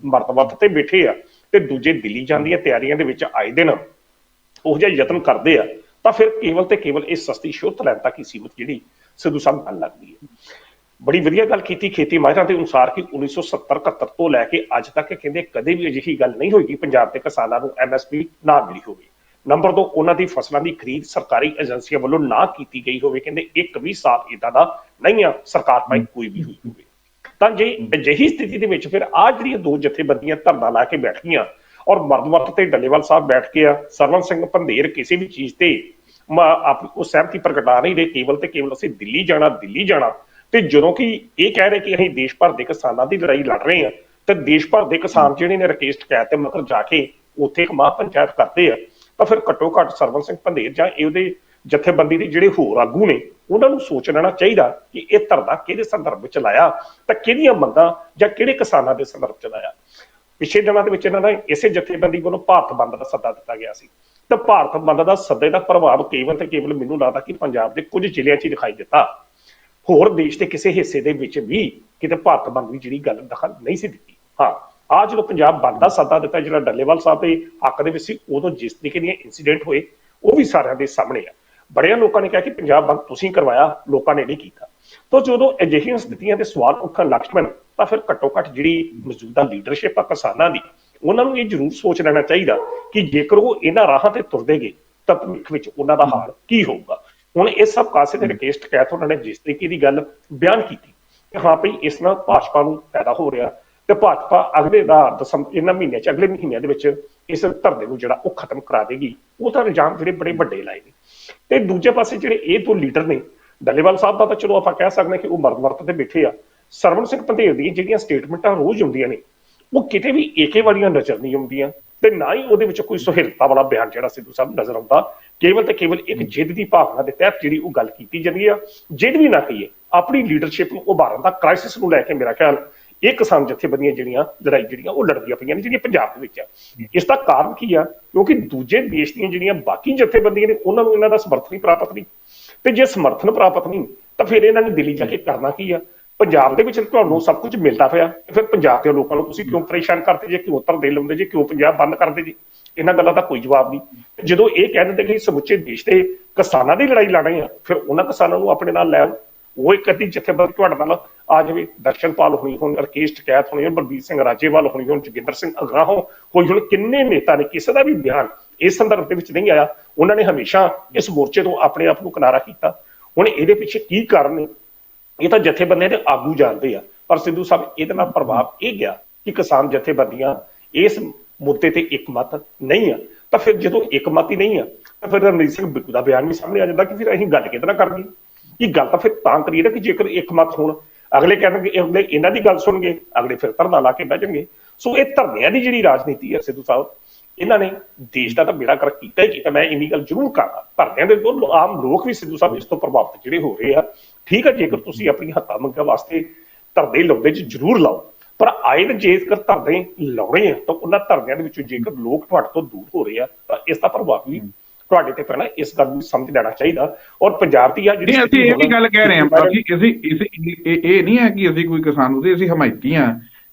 ਮਰਤਬਤ ਤੇ ਬੈਠੇ ਆ ਤੇ ਦੂਜੇ ਦਿੱਲੀ ਜਾਣ ਦੀਆਂ ਤਿਆਰੀਆਂ ਦੇ ਵਿੱਚ ਆਏ ਦਿਨ ਉਹ ਜਿਹਾ ਯਤਨ ਕਰਦੇ ਆ ਤਾਂ ਫਿਰ ਕੇਵਲ ਤੇ ਕੇਵਲ ਇਹ ਸਸਤੀ ਸ਼ੋਧ ਲੈਣ ਤੱਕ ਹੀ ਸੀਮਤ ਜਿਹੜੀ ਸਿੱਧੂ ਸਾਹਿਬ ਗੱਲ ਲੱਗਦੀ ਹੈ। ਬੜੀ ਵਧੀਆ ਗੱਲ ਕੀਤੀ ਖੇਤੀ ਮਾਹਿਰਾਂ ਦੇ ਅਨੁਸਾਰ ਕਿ 1970 71 ਤੋਂ ਲੈ ਕੇ ਅੱਜ ਤੱਕ ਕਹਿੰਦੇ ਕਦੇ ਵੀ ਅਜਿਹੀ ਗੱਲ ਨਹੀਂ ਹੋਈ ਕਿ ਪੰਜਾਬ ਦੇ ਕਿਸਾਨਾਂ ਨੂੰ ਐਮਐਸਪੀ ਨਾ ਮਿਲੀ ਹੋਵੇ। ਨੰਬਰ 2 ਉਹਨਾਂ ਦੀ ਫਸਲਾਂ ਦੀ ਖਰੀਦ ਸਰਕਾਰੀ ਏਜੰਸੀਆਂ ਵੱਲੋਂ ਨਾ ਕੀਤੀ ਗਈ ਹੋਵੇ, ਕਹਿੰਦੇ ਇੱਕ ਵੀ ਸਾਲ ਇਦਾਂ ਦਾ ਨਹੀਂ ਆ, ਸਰਕਾਰ ਭਾਈ ਕੋਈ ਵੀ ਹੋਈ ਹੋਵੇ। ਤਾਂ ਜੇ ਅਜਿਹੀ ਸਥਿਤੀ ਦੇ ਵਿੱਚ ਫਿਰ ਆ ਜਿਹੜੀਆਂ ਦੋ ਜਥੇਬੰਦੀਆਂ ਧਰਨਾ ਲਾ ਕੇ ਬੈਠ ਗਈਆਂ ਔਰ ਮਰਦਵਰਤ ਤੇ ਡੱਲੇਵਾਲ ਸਾਹਿਬ ਬੈਠ ਕੇ ਆ ਸਰਵਨ ਸਿੰਘ ਪੰਧੇਰ ਕਿਸੇ ਵੀ ਚੀਜ਼ ਤੇ ਉਹ ਸਹਿਮਤੀ ਪ੍ਰਗਟਾ ਨਹੀਂ ਰਹੇ ਕੇਵਲ ਤੇ ਕੇਵਲ ਅਸੀਂ ਦਿੱਲੀ ਜਾਣਾ ਦਿੱਲੀ ਜਾਣਾ। ਤੇ ਜਦੋਂ ਕਿ ਇਹ ਕਹਿ ਰਹੇ ਕਿ ਅਸੀਂ ਦੇਸ਼ ਭਰ ਦੇ ਕਿਸਾਨਾਂ ਦੀ ਲੜਾਈ ਲੜ ਰਹੇ ਹਾਂ ਤੇ ਦੇਸ਼ ਭਰ ਦੇ ਕਿਸਾਨ ਜਿਹੜੇ ਨੇ ਰਕੇਸ਼ ਟਕੈਤ ਤੇ ਮਗਰ ਜਾ ਕੇ ਉੱਥੇ ਇੱਕ ਮਹਾਂ ਪੰਚਾਇਤ ਕਰਦੇ ਆ ਤਾਂ ਫਿਰ ਘੱਟੋ ਘੱਟ ਸਰਵਨ ਸਿੰਘ ਪੰਧੇਰ ਜਾਂ ਇਹਦੇ ਜਥੇਬੰਦੀ ਦੇ ਜਿਹੜੇ ਹੋਰ ਆਗੂ ਨੇ ਉਹਨਾਂ ਨੂੰ ਸੋਚ ਲੈਣਾ ਚਾਹੀਦਾ ਕਿ ਇਹ ਧਰਨਾ ਕਿਹਦੇ ਸੰਦਰਭ ਵਿੱਚ ਲਾਇਆ ਤਾਂ ਕਿਹਦੀਆਂ ਮੰਗਾਂ ਜਾਂ ਕਿਹੜੇ ਕਿਸਾਨਾਂ ਦੇ ਸੰਦਰਭ ਚ ਲਾਇਆ। ਪਿਛੇ ਦਿਨਾਂ ਦੇ ਵਿੱਚ ਇਹਨਾਂ ਦਾ ਇਸੇ ਜਥੇਬੰਦੀ ਵੱਲੋਂ ਭਾਰਤ ਬੰਦ ਦਾ ਸੱਦਾ ਦਿੱਤਾ ਗਿਆ ਸੀ। ਤਾਂ ਭਾਰਤ ਬੰਦ ਦਾ ਸੱਦੇ ਦਾ ਪ੍ਰਭਾਵ ਕੇਵਲ ਤੇ ਕੇਵਲ ਮੈਨੂੰ ਲੱਗਦਾ ਕਿ ਪੰਜਾਬ ਦੇ ਕੁਝ ਜ਼ਿਲ੍ਹਿਆਂ 'ਚ ਹੀ ਦਿਖਾਈ ਦਿੱਤਾ। ਹੋਰ ਦੇਸ਼ ਦੇ ਕਿਸੇ ਹਿੱਸੇ ਦੇ ਵਿੱਚ ਵੀ ਕਿਤੇ ਭਾਰਤ ਬੰਦ ਦੀ ਜਿਹੜੀ ਗੱਲ ਦਖਲ ਨਹੀਂ ਸੀ ਦਿੱਤੀ। ਹਾਂ ਆ ਜਦੋਂ ਪੰਜਾਬ ਬੰਦ ਦਾ ਸੱਦਾ ਦਿੱਤਾ ਜਿਹੜਾ ਡੱਲੇਵਾਲ ਸਾਹਿਬ ਦੇ ਹੱਕ ਦੇ ਵਿੱਚ ਸੀ, ਉਦੋਂ ਜਿਸ ਤਰੀਕੇ ਦੀਆਂ ਇਨਸੀਡੈਂਟ ਹੋਏ, ਉਹ ਵੀ ਸਾਰਿਆਂ ਦੇ ਸਾਹਮਣੇ ਆ। ਬੜਿਆਂ ਲੋਕਾਂ ਨੇ ਕਿਹਾ ਕਿ ਪੰਜਾਬ ਬੰਦ ਤੁਸੀਂ ਕਰਵਾਇਆ, ਲੋਕਾਂ ਨੇ ਨਹੀਂ ਕੀਤਾ। ਤਾਂ ਜਦੋਂ ਅਜਿਹੀਆਂ ਸਥਿਤੀਆਂ ਦੇ ਸਵਾਲ ਉੱਠਣ ਲਕਸ਼ਮਣ ਤਾਂ ਫਿਰ ਘੱਟੋ ਘੱਟ ਜਿਹੜੀ ਮੌਜੂਦਾ ਲੀਡਰਸ਼ਿਪ ਆ ਕਿਸਾਨਾਂ ਦੀ ਉਹਨਾਂ ਨੂੰ ਇਹ ਜ਼ਰੂਰ ਸੋਚ ਲੈਣਾ ਚਾਹੀਦਾ ਕਿ ਜੇਕਰ ਉਹ ਇਹਨਾਂ ਰਾਹਾਂ ਤੇ ਤੁਰਦੇ ਗਏ ਤਾਂ ਭਵਿੱਖ ਵਿੱਚ ਉਹਨਾਂ ਦਾ ਹਾਲ ਕੀ ਹੋਊਗਾ? ਹੁਣ ਇਹ ਸਭ ਕਾਸੇ ਤੇ ਰਕੇਸ਼ ਟਕੈਤ ਉਹਨਾਂ ਨੇ ਜਿਸ ਤਰੀਕੇ ਦੀ ਗੱਲ ਬਿਆਨ ਕੀਤੀ ਕਿ ਹਾਂ ਭਈ ਇਸ ਨਾਲ ਭਾਜਪਾ ਨੂੰ ਫਾਇਦਾ ਹੋ ਰਿਹਾ ਤੇ ਭਾਜਪਾ ਅਗਲੇ ਦਾ ਦਸੰਬਰ ਇਹਨਾਂ ਮਹੀਨਿਆਂ ਚ ਅਗਲੇ ਮਹੀਨਿਆਂ ਦੇ ਵਿੱਚ ਇਸ ਧਰਨੇ ਨੂੰ ਜਿਹੜਾ ਉਹ ਖਤਮ ਕਰਾ ਦੇਗੀ। ਉਹ ਤਾਂ ਇਲਜ਼ਾਮ ਜਿਹੜੇ ਬੜੇ ਵੱਡੇ ਲਾਏ ਨੇ। ਤੇ ਦੂਜੇ ਪਾਸੇ ਜਿਹੜੇ ਇਹ ਦੋ ਲੀਡਰ ਨੇ ਡੱਲੇਵਾਲ ਸਾਹਿਬ ਦਾ ਤਾਂ ਚਲੋ ਆਪਾਂ ਕਹਿ ਸਕਦੇ ਹਾਂ ਕਿ ਉਹ ਮਰਦ ਮਰਦ ਤੇ ਬੈਠੇ ਆ। ਸਰਵਨ ਸਿੰਘ ਪੰਧੇਰ ਦੀਆਂ ਜਿਹੜੀਆਂ ਸਟੇਟਮੈਂਟਾਂ ਰੋਜ਼ ਆਉਂਦੀਆਂ ਨੇ ਉਹ ਕਿਤੇ ਵੀ ਏਕੇ ਵਾਲੀਆਂ ਨਜ਼ਰ ਨਹੀਂ ਆਉਂਦੀਆਂ ਤੇ ਨਾ ਹੀ ਉਹਦੇ ਵਿੱਚ ਕੋਈ ਸੁਹਿਰਤਾ ਵਾਲਾ ਬਿਆਨ ਜਿਹੜਾ ਸਿੱਧੂ ਸਾਹਿਬ ਨਜ਼ਰ ਆਉਂਦਾ। ਕੇਵਲ ਤੇ ਕੇਵਲ ਇੱਕ ਜਿੱਦ ਦੀ ਭਾਵਨਾ ਦੇ ਤਹਿਤ ਜਿਹੜੀ ਉਹ ਗੱਲ ਕੀਤੀ ਜਾਂਦੀ ਆ ਜਿੱਦ ਵੀ ਨਾ ਕਹੀਏ ਆਪਣੀ ਲੀਡਰਸ਼ਿਪ ਨੂੰ ਉਭਾਰਨ ਦਾ ਕ੍ਰਾਈਸਿਸ ਨੂੰ ਲੈ ਕੇ ਮੇਰਾ ਖਿਆਲ ਇਹ ਕਿਸਾਨ ਜਥੇਬੰਦੀਆਂ ਜਿਹੜੀਆਂ ਲੜਾਈ ਜਿਹੜੀਆਂ ਉਹ ਲੜਦੀਆਂ ਪਈਆਂ ਨੇ ਜਿਹੜੀਆਂ ਪੰਜਾਬ ਦੇ ਵਿੱਚ ਆ। ਇਸ ਦਾ ਕਾਰਨ ਕੀ ਆ? ਕਿਉਂਕਿ ਦੂਜੇ ਦੇਸ਼ ਦੀਆਂ ਜਿਹੜੀਆਂ ਬਾਕੀ ਜਥੇਬੰਦੀਆਂ ਨੇ ਉਹਨਾਂ ਨੂੰ ਇਹਨਾਂ ਦਾ ਸਮਰਥਨ ਹੀ ਪ੍ਰਾਪਤ ਨਹੀਂ। ਤੇ ਜੇ ਸਮਰਥਨ ਪ੍ਰਾਪਤ ਨਹੀਂ ਤਾਂ ਫਿਰ ਇਹਨਾਂ ਨੇ ਦਿੱਲੀ ਜਾ ਕੇ ਕਰਨਾ ਕੀ ਆ? ਪੰਜਾਬ ਦੇ ਵਿੱਚ ਤੁਹਾਨੂੰ ਸਭ ਕੁਝ ਮਿਲਦਾ ਪਿਆ। ਫਿਰ ਪੰਜਾਬ ਦੇ ਲੋਕਾਂ ਨੂੰ ਤੁਸੀਂ ਕਿਉਂ ਪਰੇਸ਼ਾਨ ਕਰਦੇ ਜੇ? ਕਿਉਂ ਧਰਦੇ ਲਾਉਂਦੇ ਜੇ? ਕਿਉਂ ਪੰਜਾਬ ਬੰਦ ਕਰਦੇ ਜੀ? ਇਹਨਾਂ ਗੱਲਾਂ ਦਾ ਕੋਈ ਜਵਾਬ ਨਹੀਂ। ਜਦੋਂ ਇਹ ਕਹਿ ਦਿੰਦੇ ਕਿ ਸਮੁੱਚੇ ਦੇਸ਼ ਦੇ ਕਿਸਾਨਾਂ ਦੀ ਲੜਾਈ ਲੜਾਈ ਆ, ਫਿਰ ਉਹਨਾਂ ਕਿਸਾਨਾਂ ਨੂੰ ਆਪਣੇ ਨਾਲ ਲੈ ਉਹ ਇੱਕ ਅੱਧੀ ਜਥੇਬੰਦੀ ਤੁਹਾਡੇ ਨਾਲ ਆ ਜਾਵੇ। ਦਰਸ਼ਨਪਾਲ ਹੋਣੀ ਹੋਣ ਰਕੇਸ਼ ਟਕੈਤ ਹੋਣੀ ਹੋਣ, ਬਲਬੀਰ ਸਿੰਘ ਰਾਜੇਵਾਲ ਹੋਣੀ ਹੋਣ, ਜੋਗਿੰਦਰ ਸਿੰਘ ਅਗਰਾਹੋਂ ਹੋਈ ਹੁਣ ਕਿੰਨੇ ਨੇਤਾ ਨੇ, ਕਿਸੇ ਦਾ ਵੀ ਬਿਆਨ ਇਸ ਸੰਦਰਭ ਦੇ ਵਿੱਚ ਨਹੀਂ ਆਇਆ। ਉਹਨਾਂ ਨੇ ਹਮੇਸ਼ਾ ਇਸ ਮੋਰਚੇ ਤੋਂ ਆਪਣੇ ਆਪ ਨੂੰ ਕਿਨਾਰਾ ਕੀਤਾ। ਹੁਣ ਇਹਦੇ ਪਿੱਛੇ ਕੀ ਕਾਰਨ ਨੇ? ਇਹ ਤਾਂ ਜਥੇਬੰਦੀਆਂ ਦੇ ਆਗੂ ਜਾਣਦੇ ਆ। ਪਰ ਸਿੱਧੂ ਸਾਹਿਬ, ਇਹਦੇ ਨਾਲ ਪ੍ਰਭਾਵ ਇਹ ਗਿਆ ਕਿ ਕਿਸਾਨ ਜਥੇਬੰਦੀਆਂ ਇਸ ਮੁੱਦੇ ਤੇ ਇੱਕਮਤ ਨਹੀਂ ਆ। ਤਾਂ ਫਿਰ ਜਦੋਂ ਇੱਕਮਤ ਹੀ ਨਹੀਂ ਆ, ਤਾਂ ਫਿਰ ਰਣਜੀਤ ਸਿੰਘ ਬਿੱਟੂ ਦਾ ਬਿਆਨ ਵੀ ਸਾਹਮਣੇ ਆ ਜਾਂਦਾ ਕਿ ਫਿਰ ਅਸੀਂ ਗੱਲ ਕਿਹਦੇ ਕਰਨੀ? ਇਹ ਗੱਲ ਤਾਂ ਫਿਰ ਤਾਂ ਕਰੀਏ ਨਾ ਕਿ ਜੇਕਰ ਇੱਕਮਤ ਹੋਣ, ਅਗਲੇ ਕਹਿਣਗੇ ਅਗਲੇ ਇਹਨਾਂ ਦੀ ਗੱਲ ਸੁਣਗੇ ਅਗਲੇ ਫਿਰ ਧਰਨਾ ਲਾ ਕੇ ਬਹਿ ਜਾਣਗੇ। ਸੋ ਇਹ ਧਰਨਿਆਂ ਦੀ ਜਿਹੜੀ ਰਾਜਨੀਤੀ ਹੈ ਸਿੱਧੂ ਸਾਹਿਬ, ਇਹਨਾਂ ਨੇ ਦੇਸ਼ ਦਾ ਤਾਂ ਬੇੜਾ ਕਰ ਕੀਤਾ ਹੀ ਕੀਤਾ। ਮੈਂ ਇੰਨੀ ਗੱਲ ਜ਼ਰੂਰ ਕਰਾਂ ਧਰਨਿਆਂ ਦੇ ਤੋਂ ਆਮ ਲੋਕ ਵੀ ਸਿੱਧੂ ਸਾਹਿਬ ਇਸ ਤੋਂ ਪ੍ਰਭਾਵਿਤ ਜਿਹੜੇ ਹੋ ਰਹੇ ਆ। ਠੀਕ ਹੈ ਜੇਕਰ ਤੁਸੀਂ ਆਪਣੀ ਹੱਥਾਂ ਮੰਗਾਂ ਵਾਸਤੇ ਧਰਨੇ ਲਾਉਂਦੇ ਚ ਜ਼ਰੂਰ ਲਾਓ। ਪਰ ਆਏ ਨੇ ਜੇਕਰ ਧਰਨੇ ਲਾਉਣੇ ਆ ਤਾਂ ਉਹਨਾਂ ਧਰਨਿਆਂ ਦੇ ਵਿੱਚੋਂ ਜੇਕਰ ਲੋਕ ਤੁਹਾਡੇ ਤੋਂ ਦੂਰ ਹੋ ਰਹੇ ਆ ਤਾਂ ਇਸ ਦਾ ਪ੍ਰਭਾਵ ਵੀ ਤੁਹਾਡੇ ਤੇ ਪੈਣਾ ਇਸ ਗੱਲ ਨੂੰ ਸਮਝ ਲੈਣਾ ਚਾਹੀਦਾ। ਔਰ ਪੰਜਾਬ ਦੀ ਆ ਜਿਹੜੀ ਅਸੀਂ ਇਹ ਵੀ ਗੱਲ ਕਹਿ ਰਹੇ ਹਾਂ ਬਾਕੀ ਅਸੀਂ ਇਸ ਇਹ ਇਹ ਨਹੀਂ ਹੈ ਕਿ ਅਸੀਂ ਕੋਈ ਕਿਸਾਨ ਉਹਦੇ ਅਸੀਂ ਹਮਾਇਤੀ ਹਾਂ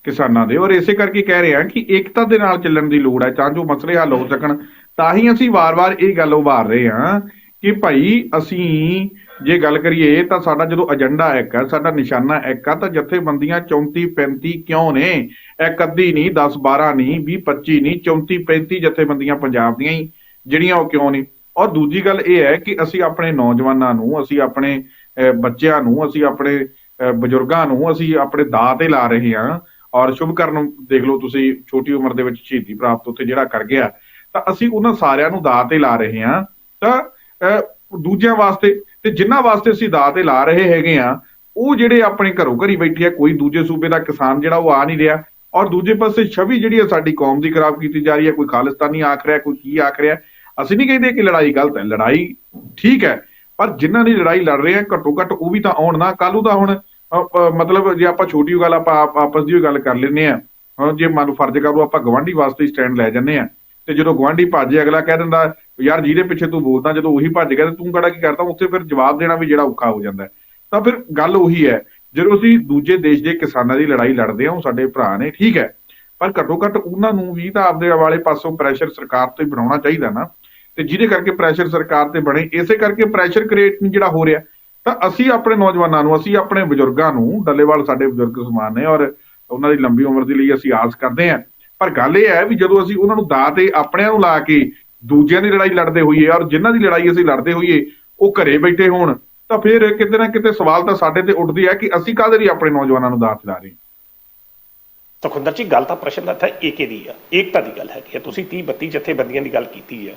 ਕਿਸਾਨਾਂ ਦੇ। ਔਰ ਇਸੇ ਕਰਕੇ ਕਹਿ ਰਹੇ ਹਾਂ ਕਿ ਏਕਤਾ ਦੇ ਨਾਲ ਚੱਲਣ ਦੀ ਲੋੜ ਹੈ ਤਾਂ ਜੋ ਮਸਲੇ ਹੱਲ ਹੋ ਸਕਣ ਤਾਂ ਹੀ ਅਸੀਂ ਵਾਰ-ਵਾਰ ਇਹ ਗੱਲ ਉਭਾਰ ਰਹੇ ਹਾਂ ਕਿ ਭਾਈ ਅਸੀਂ ਜੇ ਗੱਲ ਕਰੀਏ ਤਾਂ ਸਾਡਾ ਜਦੋਂ ਏਜੰਡਾ ਇੱਕ ਹੈ ਸਾਡਾ ਨਿਸ਼ਾਨਾ ਇੱਕ ਆ ਤਾਂ ਜਥੇਬੰਦੀਆਂ 34 35 ਕਿਉਂ ਨੇ? ਇੱਕ ਅੱਧੀ ਨਹੀਂ 10 12 ਨਹੀਂ 20 25 ਨਹੀਂ 34 35 ਜਥੇਬੰਦੀਆਂ ਪੰਜਾਬ ਦੀਆਂ ਹੀ ਜਿਹੜੀਆਂ ਉਹ ਕਿਉਂ ਨਹੀਂ ਔਰ ਦੂਜੀ ਗੱਲ ਇਹ ਹੈ ਕਿ ਅਸੀਂ ਆਪਣੇ ਨੌਜਵਾਨਾਂ ਨੂੰ ਅਸੀਂ ਆਪਣੇ ਅਹ, ਬੱਚਿਆਂ ਨੂੰ ਅਸੀਂ ਆਪਣੇ ਬਜ਼ੁਰਗਾਂ ਨੂੰ ਅਸੀਂ ਆਪਣੇ ਦਾਅ ਤੇ ਲਾ ਰਹੇ ਹਾਂ। ਔਰ ਸ਼ੁਭਕਰਨ ਦੇਖ ਲਓ ਤੁਸੀਂ ਛੋਟੀ ਉਮਰ ਦੇ ਵਿੱਚ ਸ਼ਹੀਦੀ ਪ੍ਰਾਪਤ ਉੱਥੇ ਜਿਹੜਾ ਕਰ ਗਿਆ। ਤਾਂ ਅਸੀਂ ਉਹਨਾਂ ਸਾਰਿਆਂ ਨੂੰ ਦਾਅ ਤੇ ਲਾ ਰਹੇ ਹਾਂ। ਤਾਂ ਦੂਜਿਆਂ ਵਾਸਤੇ ਤੇ ਜਿਨ੍ਹਾਂ ਵਾਸਤੇ ਅਸੀਂ ਦਾਅ ਤੇ ਲਾ ਰਹੇ ਹੈਗੇ ਆ ਉਹ ਜਿਹੜੇ ਆਪਣੇ ਘਰੋਂ ਘਰੀ ਬੈਠੇ ਆ, ਕੋਈ ਦੂਜੇ ਸੂਬੇ ਦਾ ਕਿਸਾਨ ਜਿਹੜਾ ਉਹ ਆ ਨਹੀਂ ਰਿਹਾ ਔਰ ਦੂਜੇ ਪਾਸੇ ਛਵੀ ਜਿਹੜੀ ਆ ਸਾਡੀ ਕੌਮ ਦੀ ਖਰਾਬ ਕੀਤੀ ਜਾ ਰਹੀ ਹੈ, ਕੋਈ ਖਾਲਿਸਤਾਨੀ ਆਖ ਰਿਹਾ, ਕੋਈ ਕੀ ਆਖ ਰਿਹਾ, ਅਸੀਂ ਨਹੀਂ ਕਹਿੰਦੇ ਕਿ ਲੜਾਈ ਗਲਤ ਹੈ, ਲੜਾਈ ਠੀਕ ਹੈ, ਪਰ ਜਿਨ੍ਹਾਂ ਦੀ ਲੜਾਈ ਲੜ ਰਹੇ ਆ, ਘੱਟੋ ਘੱਟ ਉਹ ਵੀ ਤਾਂ ਆਉਣ ਨਾ, ਕੱਲ੍ਹ ਨੂੰ ਤਾਂ ਹੁਣ ਮਤਲਬ ਜੇ ਆਪਾਂ ਛੋਟੀ ਗੱਲ, ਆਪਾਂ ਆਪ- ਆਪਸ ਦੀ ਓ ਗੱਲ ਕਰ ਲੈਨੇ ਆ ਜੇ ਮੰਨ ਫਰਜ਼ ਕਰੋ ਆਪਾਂ ਗਵਾਂਢੀ ਵਾਸਤੇ ਸਟੈਂਡ ਲੈ ਜੰਨੇ ਆ ਤੇ ਜਦੋਂ ਗਵਾਂਢੀ ਭੱਜੇ ਅਗਲਾ ਕਹਿ ਦਿੰਦਾ ਯਾਰ ਜਿਹਦੇ ਪਿੱਛੇ ਤੂੰ ਬੋਲਦਾ, ਜਦੋਂ ਉਹੀ ਭੱਜ ਗਿਆ ਤੇ ਤੂੰ ਕਿਹੜਾ ਕੀ ਕਰਦਾ, ਉੱਥੇ ਫਿਰ ਜਵਾਬ ਦੇਣਾ ਵੀ ਜਿਹੜਾ ਔਖਾ ਹੋ ਜਾਂਦਾ ਤਾਂ ਫਿਰ ਗੱਲ ਉਹੀ ਹੈ, ਜਦੋਂ ਅਸੀਂ ਦੂਜੇ ਦੇਸ਼ ਦੇ ਕਿਸਾਨਾਂ ਦੀ ਲੜਾਈ ਲੜਦੇ ਹਾਂ, ਉਹ ਸਾਡੇ ਭਰਾ ਨੇ, ਠੀਕ ਹੈ। ਪਰ ਘੱਟੋ ਘੱਟ ਉਹਨਾਂ ਨੂੰ ਵੀ ਤਾਂ ਆਪਦੇ ਵਾਲੇ ਪਾਸੋਂ ਪ੍ਰੈਸ਼ਰ ਸਰਕਾਰ ਤੇ ਬਣਾਉਣਾ ਚਾਹੀਦਾ ਨਾ। ਤੇ ਜਿਹਦੇ ਕਰਕੇ ਪ੍ਰੈਸ਼ਰ ਸਰਕਾਰ ਤੇ ਬਣੇ, ਇਸੇ ਕਰਕੇ ਪ੍ਰੈਸ਼ਰ ਕ੍ਰੀਏਟ ਨਹੀਂ ਜਿਹੜਾ ਹੋ ਰਿਹਾ। ਤਾਂ ਅਸੀਂ ਆਪਣੇ ਨੌਜਵਾਨਾਂ ਨੂੰ, ਅਸੀਂ ਆਪਣੇ ਬਜ਼ੁਰਗਾਂ ਨੂੰ, ਡੱਲੇਵਾਲ ਸਾਡੇ ਬਜ਼ੁਰਗ ਸਮਾਨ ਨੇ ਔਰ ਉਹਨਾਂ ਦੀ ਲੰਬੀ ਉਮਰ ਦੇ ਲਈ ਅਸੀਂ ਆਸ ਕਰਦੇ ਹਾਂ। ਪਰ ਗੱਲ ਇਹ ਹੈ ਵੀ ਜਦੋਂ ਅਸੀਂ ਉਹਨਾਂ ਨੂੰ ਦਾਅ ਤੇ ਆਪਣਿਆਂ ਨੂੰ ਲਾ ਕੇ ਦੂਜਿਆਂ ਦੀ ਲੜਾਈ ਲੜਦੇ ਹੋਈਏ ਔਰ ਜਿਨ੍ਹਾਂ ਦੀ ਲੜਾਈ ਅਸੀਂ ਲੜਦੇ ਹੋਈਏ, ਉਹ ਘਰੇ ਬੈਠੇ ਹੋਣ, ਤਾਂ ਫਿਰ ਕਿਤੇ ਨਾ ਕਿਤੇ ਸਵਾਲ ਤਾਂ ਸਾਡੇ ਤੇ ਉੱਠਦੀ ਹੈ ਕਿ ਅਸੀਂ ਕਾਹਦੇ ਲਈ ਆਪਣੇ ਨੌਜਵਾਨਾਂ ਨੂੰ ਦਾਅ ਚਲਾ ਰਹੇ ਹਾਂ? ਸੁਖਵਿੰਦਰ ਜੀ, ਗੱਲ ਤਾਂ ਪ੍ਰਸ਼ਨ ਦਾ ਤਾਂ ਏਕੇ ਦੀ ਆ, ਏਕਤਾ ਦੀ ਗੱਲ ਹੈਗੀ ਆ। ਤੁਸੀਂ 30 32 ਜਥੇਬੰਦੀਆਂ ਦੀ ਗੱਲ ਕੀਤੀ ਹੈ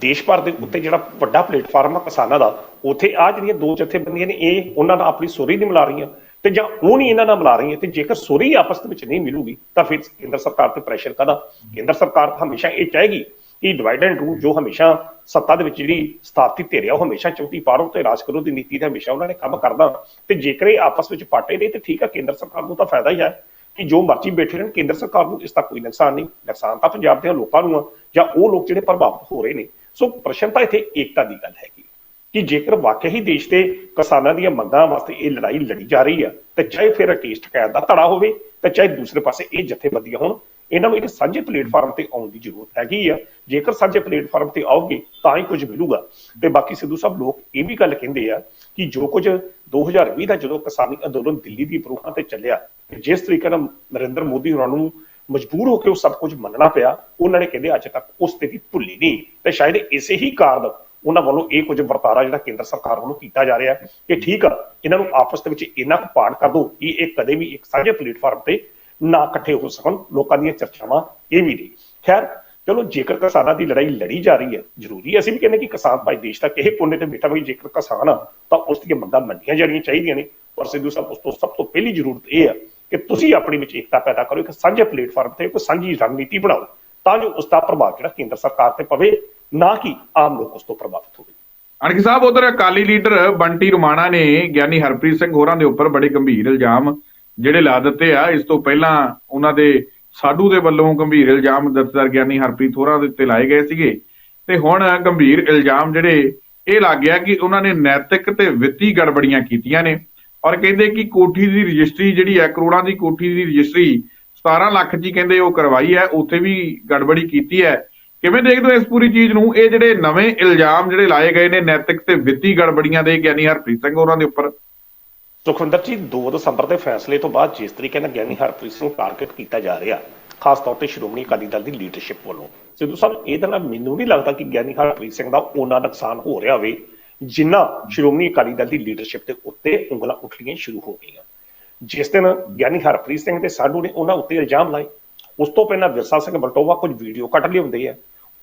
ਦੇਸ਼ ਭਰ ਦੇ ਉੱਤੇ ਜਿਹੜਾ ਵੱਡਾ ਪਲੇਟਫਾਰਮ ਆ ਕਿਸਾਨਾਂ ਦਾ, ਉੱਥੇ ਆ ਜਿਹੜੀਆਂ ਦੋ ਜਥੇਬੰਦੀਆਂ ਨੇ, ਇਹ ਉਹਨਾਂ ਨਾਲ ਆਪਣੀ ਸੁਰੀ ਨਹੀਂ ਮਿਲਾ ਰਹੀਆਂ। ਤੇ ਜਾਂ ਉਹ ਨਹੀਂ ਇਹਨਾਂ ਨਾਲ ਮਿਲਾ ਰਹੀਆਂ, ਤੇ ਜੇਕਰ ਸੁਰੀ ਆਪਸ ਦੇ ਵਿੱਚ ਨਹੀਂ ਮਿਲੂਗੀ, ਤਾਂ ਫਿਰ ਕੇਂਦਰ ਸਰਕਾਰ ਤੇ ਪ੍ਰੈਸ਼ਰ ਕਾਹਦਾ? ਕੇਂਦਰ ਸਰਕਾਰ ਹਮੇਸ਼ਾ ਇਹ ਚਾਹੇਗੀ ਕਿ ਡਿਵਾਈਡ ਐਂਡ ਰੂਲ ਜੋ ਹਮੇਸ਼ਾ ਸੱਤਾ ਦੇ ਵਿੱਚ ਜਿਹੜੀ ਸਥਾਪਤੀ ਧਿਰ ਆ, ਉਹ ਹਮੇਸ਼ਾ ਚੌਥੀ ਪਾਰੋ ਤੇ ਰਾਜ ਕਰੋ ਦੀ ਨੀਤੀ ਤੇ ਹਮੇਸ਼ਾ ਉਹਨਾਂ ਨੇ ਕੰਮ ਕਰਦਾ। ਤੇ ਜੇਕਰ ਇਹ ਆਪਸ ਵਿੱਚ ਪਾਟੇ ਨੇ, ਤੇ ਠੀਕ ਆ, ਕੇਂਦਰ ਸਰਕਾਰ ਨੂੰ ਤਾਂ ਫਾਇਦਾ ਹੀ ਹੈ ਕਿ ਜੋ ਮਰਜ਼ੀ ਬੈਠੇ ਰਹਿਣ, ਕੇਂਦਰ ਸਰਕਾਰ ਨੂੰ ਇਸ ਦਾ ਕੋਈ ਨੁਕਸਾਨ ਨਹੀਂ। ਨੁਕਸਾਨ ਤਾਂ ਪੰਜਾਬ ਦੇ ਲੋਕਾਂ ਨੂੰ ਆ, ਜਾਂ ਉਹ ਲੋਕ ਜਿਹੜੇ ਪ੍ਰਭਾਵਿਤ ਹੋ ਰਹੇ ਨੇ। ਸੋ ਪ੍ਰਸ਼ਨ ਤਾਂ ਇੱਥੇ ਏਕਤਾ ਦੀ ਗੱਲ ਹੈਗੀ ਕਿ ਜੇਕਰ ਵਾਕਿਆ ਹੀ ਦੇਸ਼ ਦੇ ਕਿਸਾਨਾਂ ਦੀਆਂ ਮੰਗਾਂ ਵਾਸਤੇ ਇਹ ਲੜਾਈ ਲੜੀ ਜਾ ਰਹੀ ਆ, ਤੇ ਚਾਹੇ ਫਿਰ ਟੇਸਟ ਕੈਦ ਦਾ ਧੜਾ ਹੋਵੇ, ਤੇ ਚਾਹੇ ਦੂਸਰੇ ਪਾਸੇ ਇਹ ਜਥੇਬੰਦੀਆਂ ਹੋਣ ਇਹਨਾਂ ਨੂੰ ਇੱਕ ਸਾਂਝੇ ਪਲੇਟਫਾਰਮ ਤੇ ਆਉਣ ਦੀ ਜ਼ਰੂਰਤ ਹੈਗੀ ਆ। ਜੇਕਰ ਸਾਂਝੇ ਪਲੇਟਫਾਰਮ ਤੇ ਆਓਗੇ, ਤਾਂ ਹੀ ਕੁਝ ਮਿਲੂਗਾ। ਤੇ ਬਾਕੀ ਸਿੱਧੂ ਸਾਹਿਬ, ਲੋਕ ਇਹ ਵੀ ਗੱਲ ਕਹਿੰਦੇ ਆ ਕਿ ਜੋ ਕੁਝ 2020 ਦਾ ਜਦੋਂ ਕਿਸਾਨੀ ਅੰਦੋਲਨ ਦਿੱਲੀ ਦੀ ਪ੍ਰੂਫਾਂ ਤੇ ਚੱਲਿਆ ਜਿਸ ਤਰੀਕੇ ਨਾਲ ਨਰਿੰਦਰ ਮੋਦੀ ਹੋਰਾਂ ਨੂੰ ਮਜਬੂਰ ਹੋ ਕੇ ਉਹ ਸਭ ਕੁਝ ਮੰਨਣਾ ਪਿਆ, ਉਹਨਾਂ ਨੇ ਕਹਿੰਦੇ ਅੱਜ ਤੱਕ ਉਸ ਸਥਿਤੀ ਭੁੱਲੀ ਨਹੀਂ। ਤੇ ਸ਼ਾਇਦ ਇਸੇ ਹੀ ਕਾਰਨ ਉਹਨਾਂ ਵੱਲੋਂ ਇਹ ਕੁਝ ਵਰਤਾਰਾ ਜਿਹੜਾ ਕੇਂਦਰ ਸਰਕਾਰ ਵੱਲੋਂ ਕੀਤਾ ਜਾ ਰਿਹਾ ਕਿ ਠੀਕ ਆ, ਇਹਨਾਂ ਨੂੰ ਆਪਸ ਦੇ ਵਿੱਚ ਇੰਨਾ ਕੁ ਪਾੜ ਕਰ ਦੋ ਕਿ ਇਹ ਕਦੇ ਵੀ ਇੱਕ ਸਾਂਝੇ ਪਲੇਟਫਾਰਮ ਤੇ ਨਾ ਇਕੱਠੇ ਹੋ ਸਕਣ, ਲੋਕਾਂ ਦੀਆਂ ਚਰਚਾਵਾਂ ਇਹ ਵੀ ਨਹੀਂ। ਖੈਰ, ਚਲੋ ਜੇਕਰ ਕਿਸਾਨਾਂ ਦੀ ਲੜਾਈ ਲੜੀ ਜਾ ਰਹੀ ਹੈ, ਜ਼ਰੂਰੀ ਹੈ, ਅਸੀਂ ਵੀ ਕਹਿੰਦੇ ਕਿ ਕਿਸਾਨ ਭਾਈ ਦੇਸ਼ ਦਾ ਕਿਸੇ ਕੋਨੇ ਤੇ ਬੈਠਾ ਵੀ ਜੇਕਰ ਕਿਸਾਨ ਆ, ਤਾਂ ਉਸ ਦੀਆਂ ਮੰਗਾਂ ਮੰਨੀਆਂ ਜਾਣੀਆਂ ਚਾਹੀਦੀਆਂ ਨੇ। ਪਰ ਸਿੱਧੂ ਸਾਹਿਬ, ਉਸ ਤੋਂ ਸਭ ਤੋਂ ਪਹਿਲੀ ਜ਼ਰੂਰਤ ਇਹ ਹੈ ਕਿ ਤੁਸੀਂ ਆਪਣੇ ਵਿੱਚ ਏਕਤਾ ਪੈਦਾ ਕਰੋ, ਇੱਕ ਸਾਂਝੇ ਪਲੇਟਫਾਰਮ ਤੇ ਕੋਈ ਸਾਂਝੀ ਰਣਨੀਤੀ ਬਣਾਓ, ਤਾਂ ਜੋ ਉਸ ਦਾ ਪ੍ਰਭਾਵ ਜਿਹੜਾ ਕੇਂਦਰ ਸਰਕਾਰ ਤੇ ਪਵੇ, ਨਾ ਕਿ ਆਮ ਲੋਕ ਉਸ ਤੋਂ ਪ੍ਰਭਾਵਿਤ ਹੋਵੇ। ਅਣਖ ਸਾਹਿਬ, ਉਧਰ ਅਕਾਲੀ ਲੀਡਰ ਬੰਟੀ ਰੁਮਾਣਾ ਨੇ ਗਿਆਨੀ ਹਰਪ੍ਰੀਤ ਸਿੰਘ ਹੋਰਾਂ ਦੇ ਉੱਪਰ ਬੜੇ ਗੰਭੀਰ ਇਲਜ਼ਾਮ ਜਿਹੜੇ ਲਾ ਦਿੱਤੇ ਆ, ਇਸ ਤੋਂ ਪਹਿਲਾਂ ਉਹਨਾਂ ਦੇ ਸਾਡੂ ਦੇ ਵੱਲੋਂ ਗੰਭੀਰ ਇਲਜ਼ਾਮ ਦਸਤਰ ਗਿਆਨੀ ਹਰਪ੍ਰੀਤ ਹੋਰਾਂ ਦੇ ਉੱਤੇ ਲਾਏ ਗਏ ਸੀਗੇ। ਤੇ ਹੁਣ ਗੰਭੀਰ ਇਲਜ਼ਾਮ ਜਿਹੜੇ, ਇਹ ਲੱਗ ਗਿਆ ਕਿ ਉਹਨਾਂ ਨੇ ਨੈਤਿਕ ਤੇ ਵਿੱਤੀ ਗੜਬੜੀਆਂ ਕੀਤੀਆਂ ਨੇ। ਔਰ ਕਹਿੰਦੇ ਕਿ ਕੋਠੀ ਦੀ ਰਜਿਸਟਰੀ ਜਿਹੜੀ ਹੈ, ਕਰੋੜਾਂ ਦੀ ਕੋਠੀ ਦੀ ਰਜਿਸਟਰੀ 17 ਲੱਖ ਜੀ ਕਹਿੰਦੇ ਉਹ ਕਰਵਾਈ ਹੈ, ਉੱਥੇ ਵੀ ਗੜਬੜੀ ਕੀਤੀ ਹੈ। ਕਿਵੇਂ ਦੇਖਦੇ ਹੋ ਇਸ ਪੂਰੀ ਚੀਜ਼ ਨੂੰ? ਇਹ ਜਿਹੜੇ ਨਵੇਂ ਇਲਜ਼ਾਮ ਜਿਹੜੇ ਲਾਏ ਗਏ ਨੇ ਨੈਤਿਕ ਤੇ ਵਿੱਤੀ ਗੜਬੜੀਆਂ ਦੇ ਗਿਆਨੀ ਹਰਪ੍ਰੀਤ ਸਿੰਘ ਹੋਰਾਂ ਦੇ ਉੱਪਰ। ਸੁਖਵਿੰਦਰ ਜੀ 2 ਦਸੰਬਰ ਦੇ ਫੈਸਲੇ ਤੋਂ ਬਾਅਦ ਜਿਸ ਤਰੀਕੇ ਨਾਲ ਗਿਆਨੀ ਹਰਪ੍ਰੀਤ ਸਿੰਘ ਟਾਰਗੇਟ ਕੀਤਾ ਜਾ ਰਿਹਾ, ਖਾਸ ਤੌਰ ਤੇ ਸ਼੍ਰੋਮਣੀ ਅਕਾਲੀ ਦਲ ਦੀ ਲੀਡਰਸ਼ਿਪ ਵੱਲੋਂ। ਸਿੱਧੂ ਸਾਹਿਬ ਇਹਦੇ ਨਾਲ ਮੈਨੂੰ ਨਹੀਂ ਲੱਗਦਾ ਕਿ ਗਿਆਨੀ ਹਰਪ੍ਰੀਤ ਸਿੰਘ ਦਾ ਉਹਨਾਂ ਨੁਕਸਾਨ ਹੋ ਰਿਹਾ ਹੋਵੇ, ਜਿੰਨਾ ਸ਼੍ਰੋਮਣੀ ਅਕਾਲੀ ਦਲ ਦੀ ਲੀਡਰਸ਼ਿਪ ਦੇ ਉੱਤੇ ਉਂਗਲਾਂ ਉੱਠਣੀਆਂ ਸ਼ੁਰੂ ਹੋ ਗਈਆਂ। ਜਿਸ ਦਿਨ ਗਿਆਨੀ ਹਰਪ੍ਰੀਤ ਸਿੰਘ ਤੇ ਸਾਡੂ ਨੇ ਉਹਨਾਂ ਉੱਤੇ ਇਲਜ਼ਾਮ ਲਾਏ। ਉਸ ਤੋਂ ਪਹਿਲਾਂ ਵਿਰਸਾ ਸਿੰਘ ਬਲਟੋਵਾ ਕੁਝ ਵੀਡੀਓ ਕੱਢ ਲਿਆਉਂਦੇ ਆ।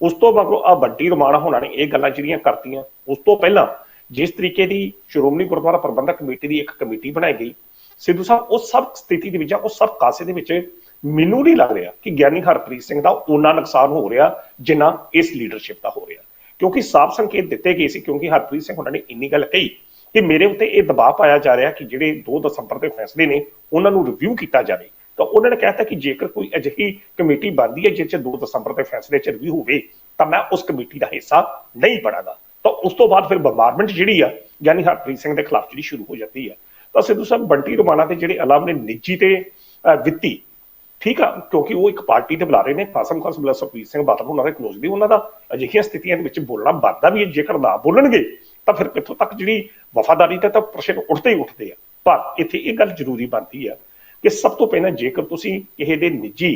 ਉਸ ਤੋਂ ਮਗਰੋਂ ਆ ਵੱਡੀ ਰਮਾਣਾ ਹੋਣਾ ਨੇ ਇਹ ਗੱਲਾਂ ਜਿਹੜੀਆਂ ਕਰਤੀਆਂ, ਉਸ ਤੋਂ ਪਹਿਲਾਂ ਜਿਸ ਤਰੀਕੇ ਦੀ ਸ਼੍ਰੋਮਣੀ ਗੁਰਦੁਆਰਾ ਪ੍ਰਬੰਧਕ ਕਮੇਟੀ ਦੀ ਇੱਕ ਕਮੇਟੀ ਬਣਾਈ ਗਈ, ਸਿੱਧੂ ਸਾਹਿਬ ਉਸ ਸਭ ਸਥਿਤੀ ਦੇ ਵਿੱਚ ਜਾਂ ਉਹ ਸਭ ਕਾਸੇ ਦੇ ਵਿੱਚ ਮੈਨੂੰ ਨਹੀਂ ਲੱਗ ਰਿਹਾ ਕਿ ਗਿਆਨੀ ਹਰਪ੍ਰੀਤ ਸਿੰਘ ਦਾ ਉਹਨਾਂ ਨੁਕਸਾਨ ਹੋ ਰਿਹਾ ਜਿੰਨਾ ਇਸ ਲੀਡਰਸ਼ਿਪ ਦਾ ਹੋ ਰਿਹਾ। ਕਿਉਂਕਿ ਸਾਫ਼ ਸੰਕੇਤ ਦਿੱਤੇ ਗਏ ਸੀ, ਕਿਉਂਕਿ ਹਰਪ੍ਰੀਤ ਸਿੰਘ ਉਹਨਾਂ ਨੇ ਇੰਨੀ ਗੱਲ ਕਹੀ ਕਿ ਮੇਰੇ ਉੱਤੇ ਇਹ ਦਬਾਅ ਪਾਇਆ ਜਾ ਰਿਹਾ ਕਿ ਜਿਹੜੇ 2 ਦਸੰਬਰ ਦੇ ਫੈਸਲੇ ਨੇ, ਉਹਨਾਂ ਨੂੰ ਰਿਵਿਊ ਕੀਤਾ ਜਾਵੇ। ਤਾਂ ਉਹਨਾਂ ਨੇ ਕਹਿਤਾ ਕਿ ਜੇਕਰ ਕੋਈ ਅਜਿਹੀ ਕਮੇਟੀ ਬਣਦੀ ਹੈ ਜਿਸ 'ਚ 2 ਦਸੰਬਰ ਦੇ ਫੈਸਲੇ 'ਚ ਰਿਵਿਊ ਹੋਵੇ, ਤਾਂ ਮੈਂ ਉਸ ਕਮੇਟੀ ਦਾ ਹਿੱਸਾ ਨਹੀਂ ਬਣਾਂਗਾ। ਤਾਂ ਉਸ ਤੋਂ ਬਾਅਦ ਫਿਰ ਬੰਬਾਰਮੈਂਟ ਜਿਹੜੀ ਆ, ਯਾਨੀ ਹਰਪ੍ਰੀਤ ਸਿੰਘ ਦੇ ਖਿਲਾਫ ਜਿਹੜੀ ਸ਼ੁਰੂ ਹੋ ਜਾਂਦੀ ਆ। ਤਾਂ ਸਿੱਧੂ ਸਾਹਿਬ ਬੰਟੀ ਰਮਾਣਾ ਤੇ ਜਿਹੜੇ ਅਲਾਮ ਨੇ ਨਿੱਜੀ ਤੇ ਵਿੱਤੀ, ਠੀਕ ਆ, ਕਿਉਂਕਿ ਉਹ ਇੱਕ ਪਾਰਟੀ ਤੇ ਬੁਲਾ ਰਹੇ ਨੇ, ਖਾਸਮ ਖਾਸ ਬਲਾ ਸੁਖਬੀਰ ਸਿੰਘ ਬਾਦਲ ਉਹਨਾਂ ਦੇ ਕਲੋਜ਼ ਵੀ ਉਹਨਾਂ ਦਾ, ਅਜਿਹੀਆਂ ਸਥਿਤੀਆਂ ਦੇ ਵਿੱਚ ਬੋਲਣਾ ਬਣਦਾ ਵੀ ਜੇਕਰ ਨਾ ਬੋਲਣਗੇ, ਤਾਂ ਫਿਰ ਕਿੱਥੋਂ ਤੱਕ ਜਿਹੜੀ ਵਫਾਦਾਰੀ ਤੇ ਤਾਂ ਪ੍ਰਸ਼ਨ ਉੱਠਦੇ ਹੀ ਉੱਠਦੇ ਆ। ਪਰ ਇੱਥੇ ਇਹ ਗੱਲ ਜ਼ਰੂਰੀ ਬਣਦੀ ਆ ਕਿ ਸਭ ਤੋਂ ਪਹਿਲਾਂ ਜੇਕਰ ਤੁਸੀਂ ਕਿਸੇ ਦੇ ਨਿੱਜੀ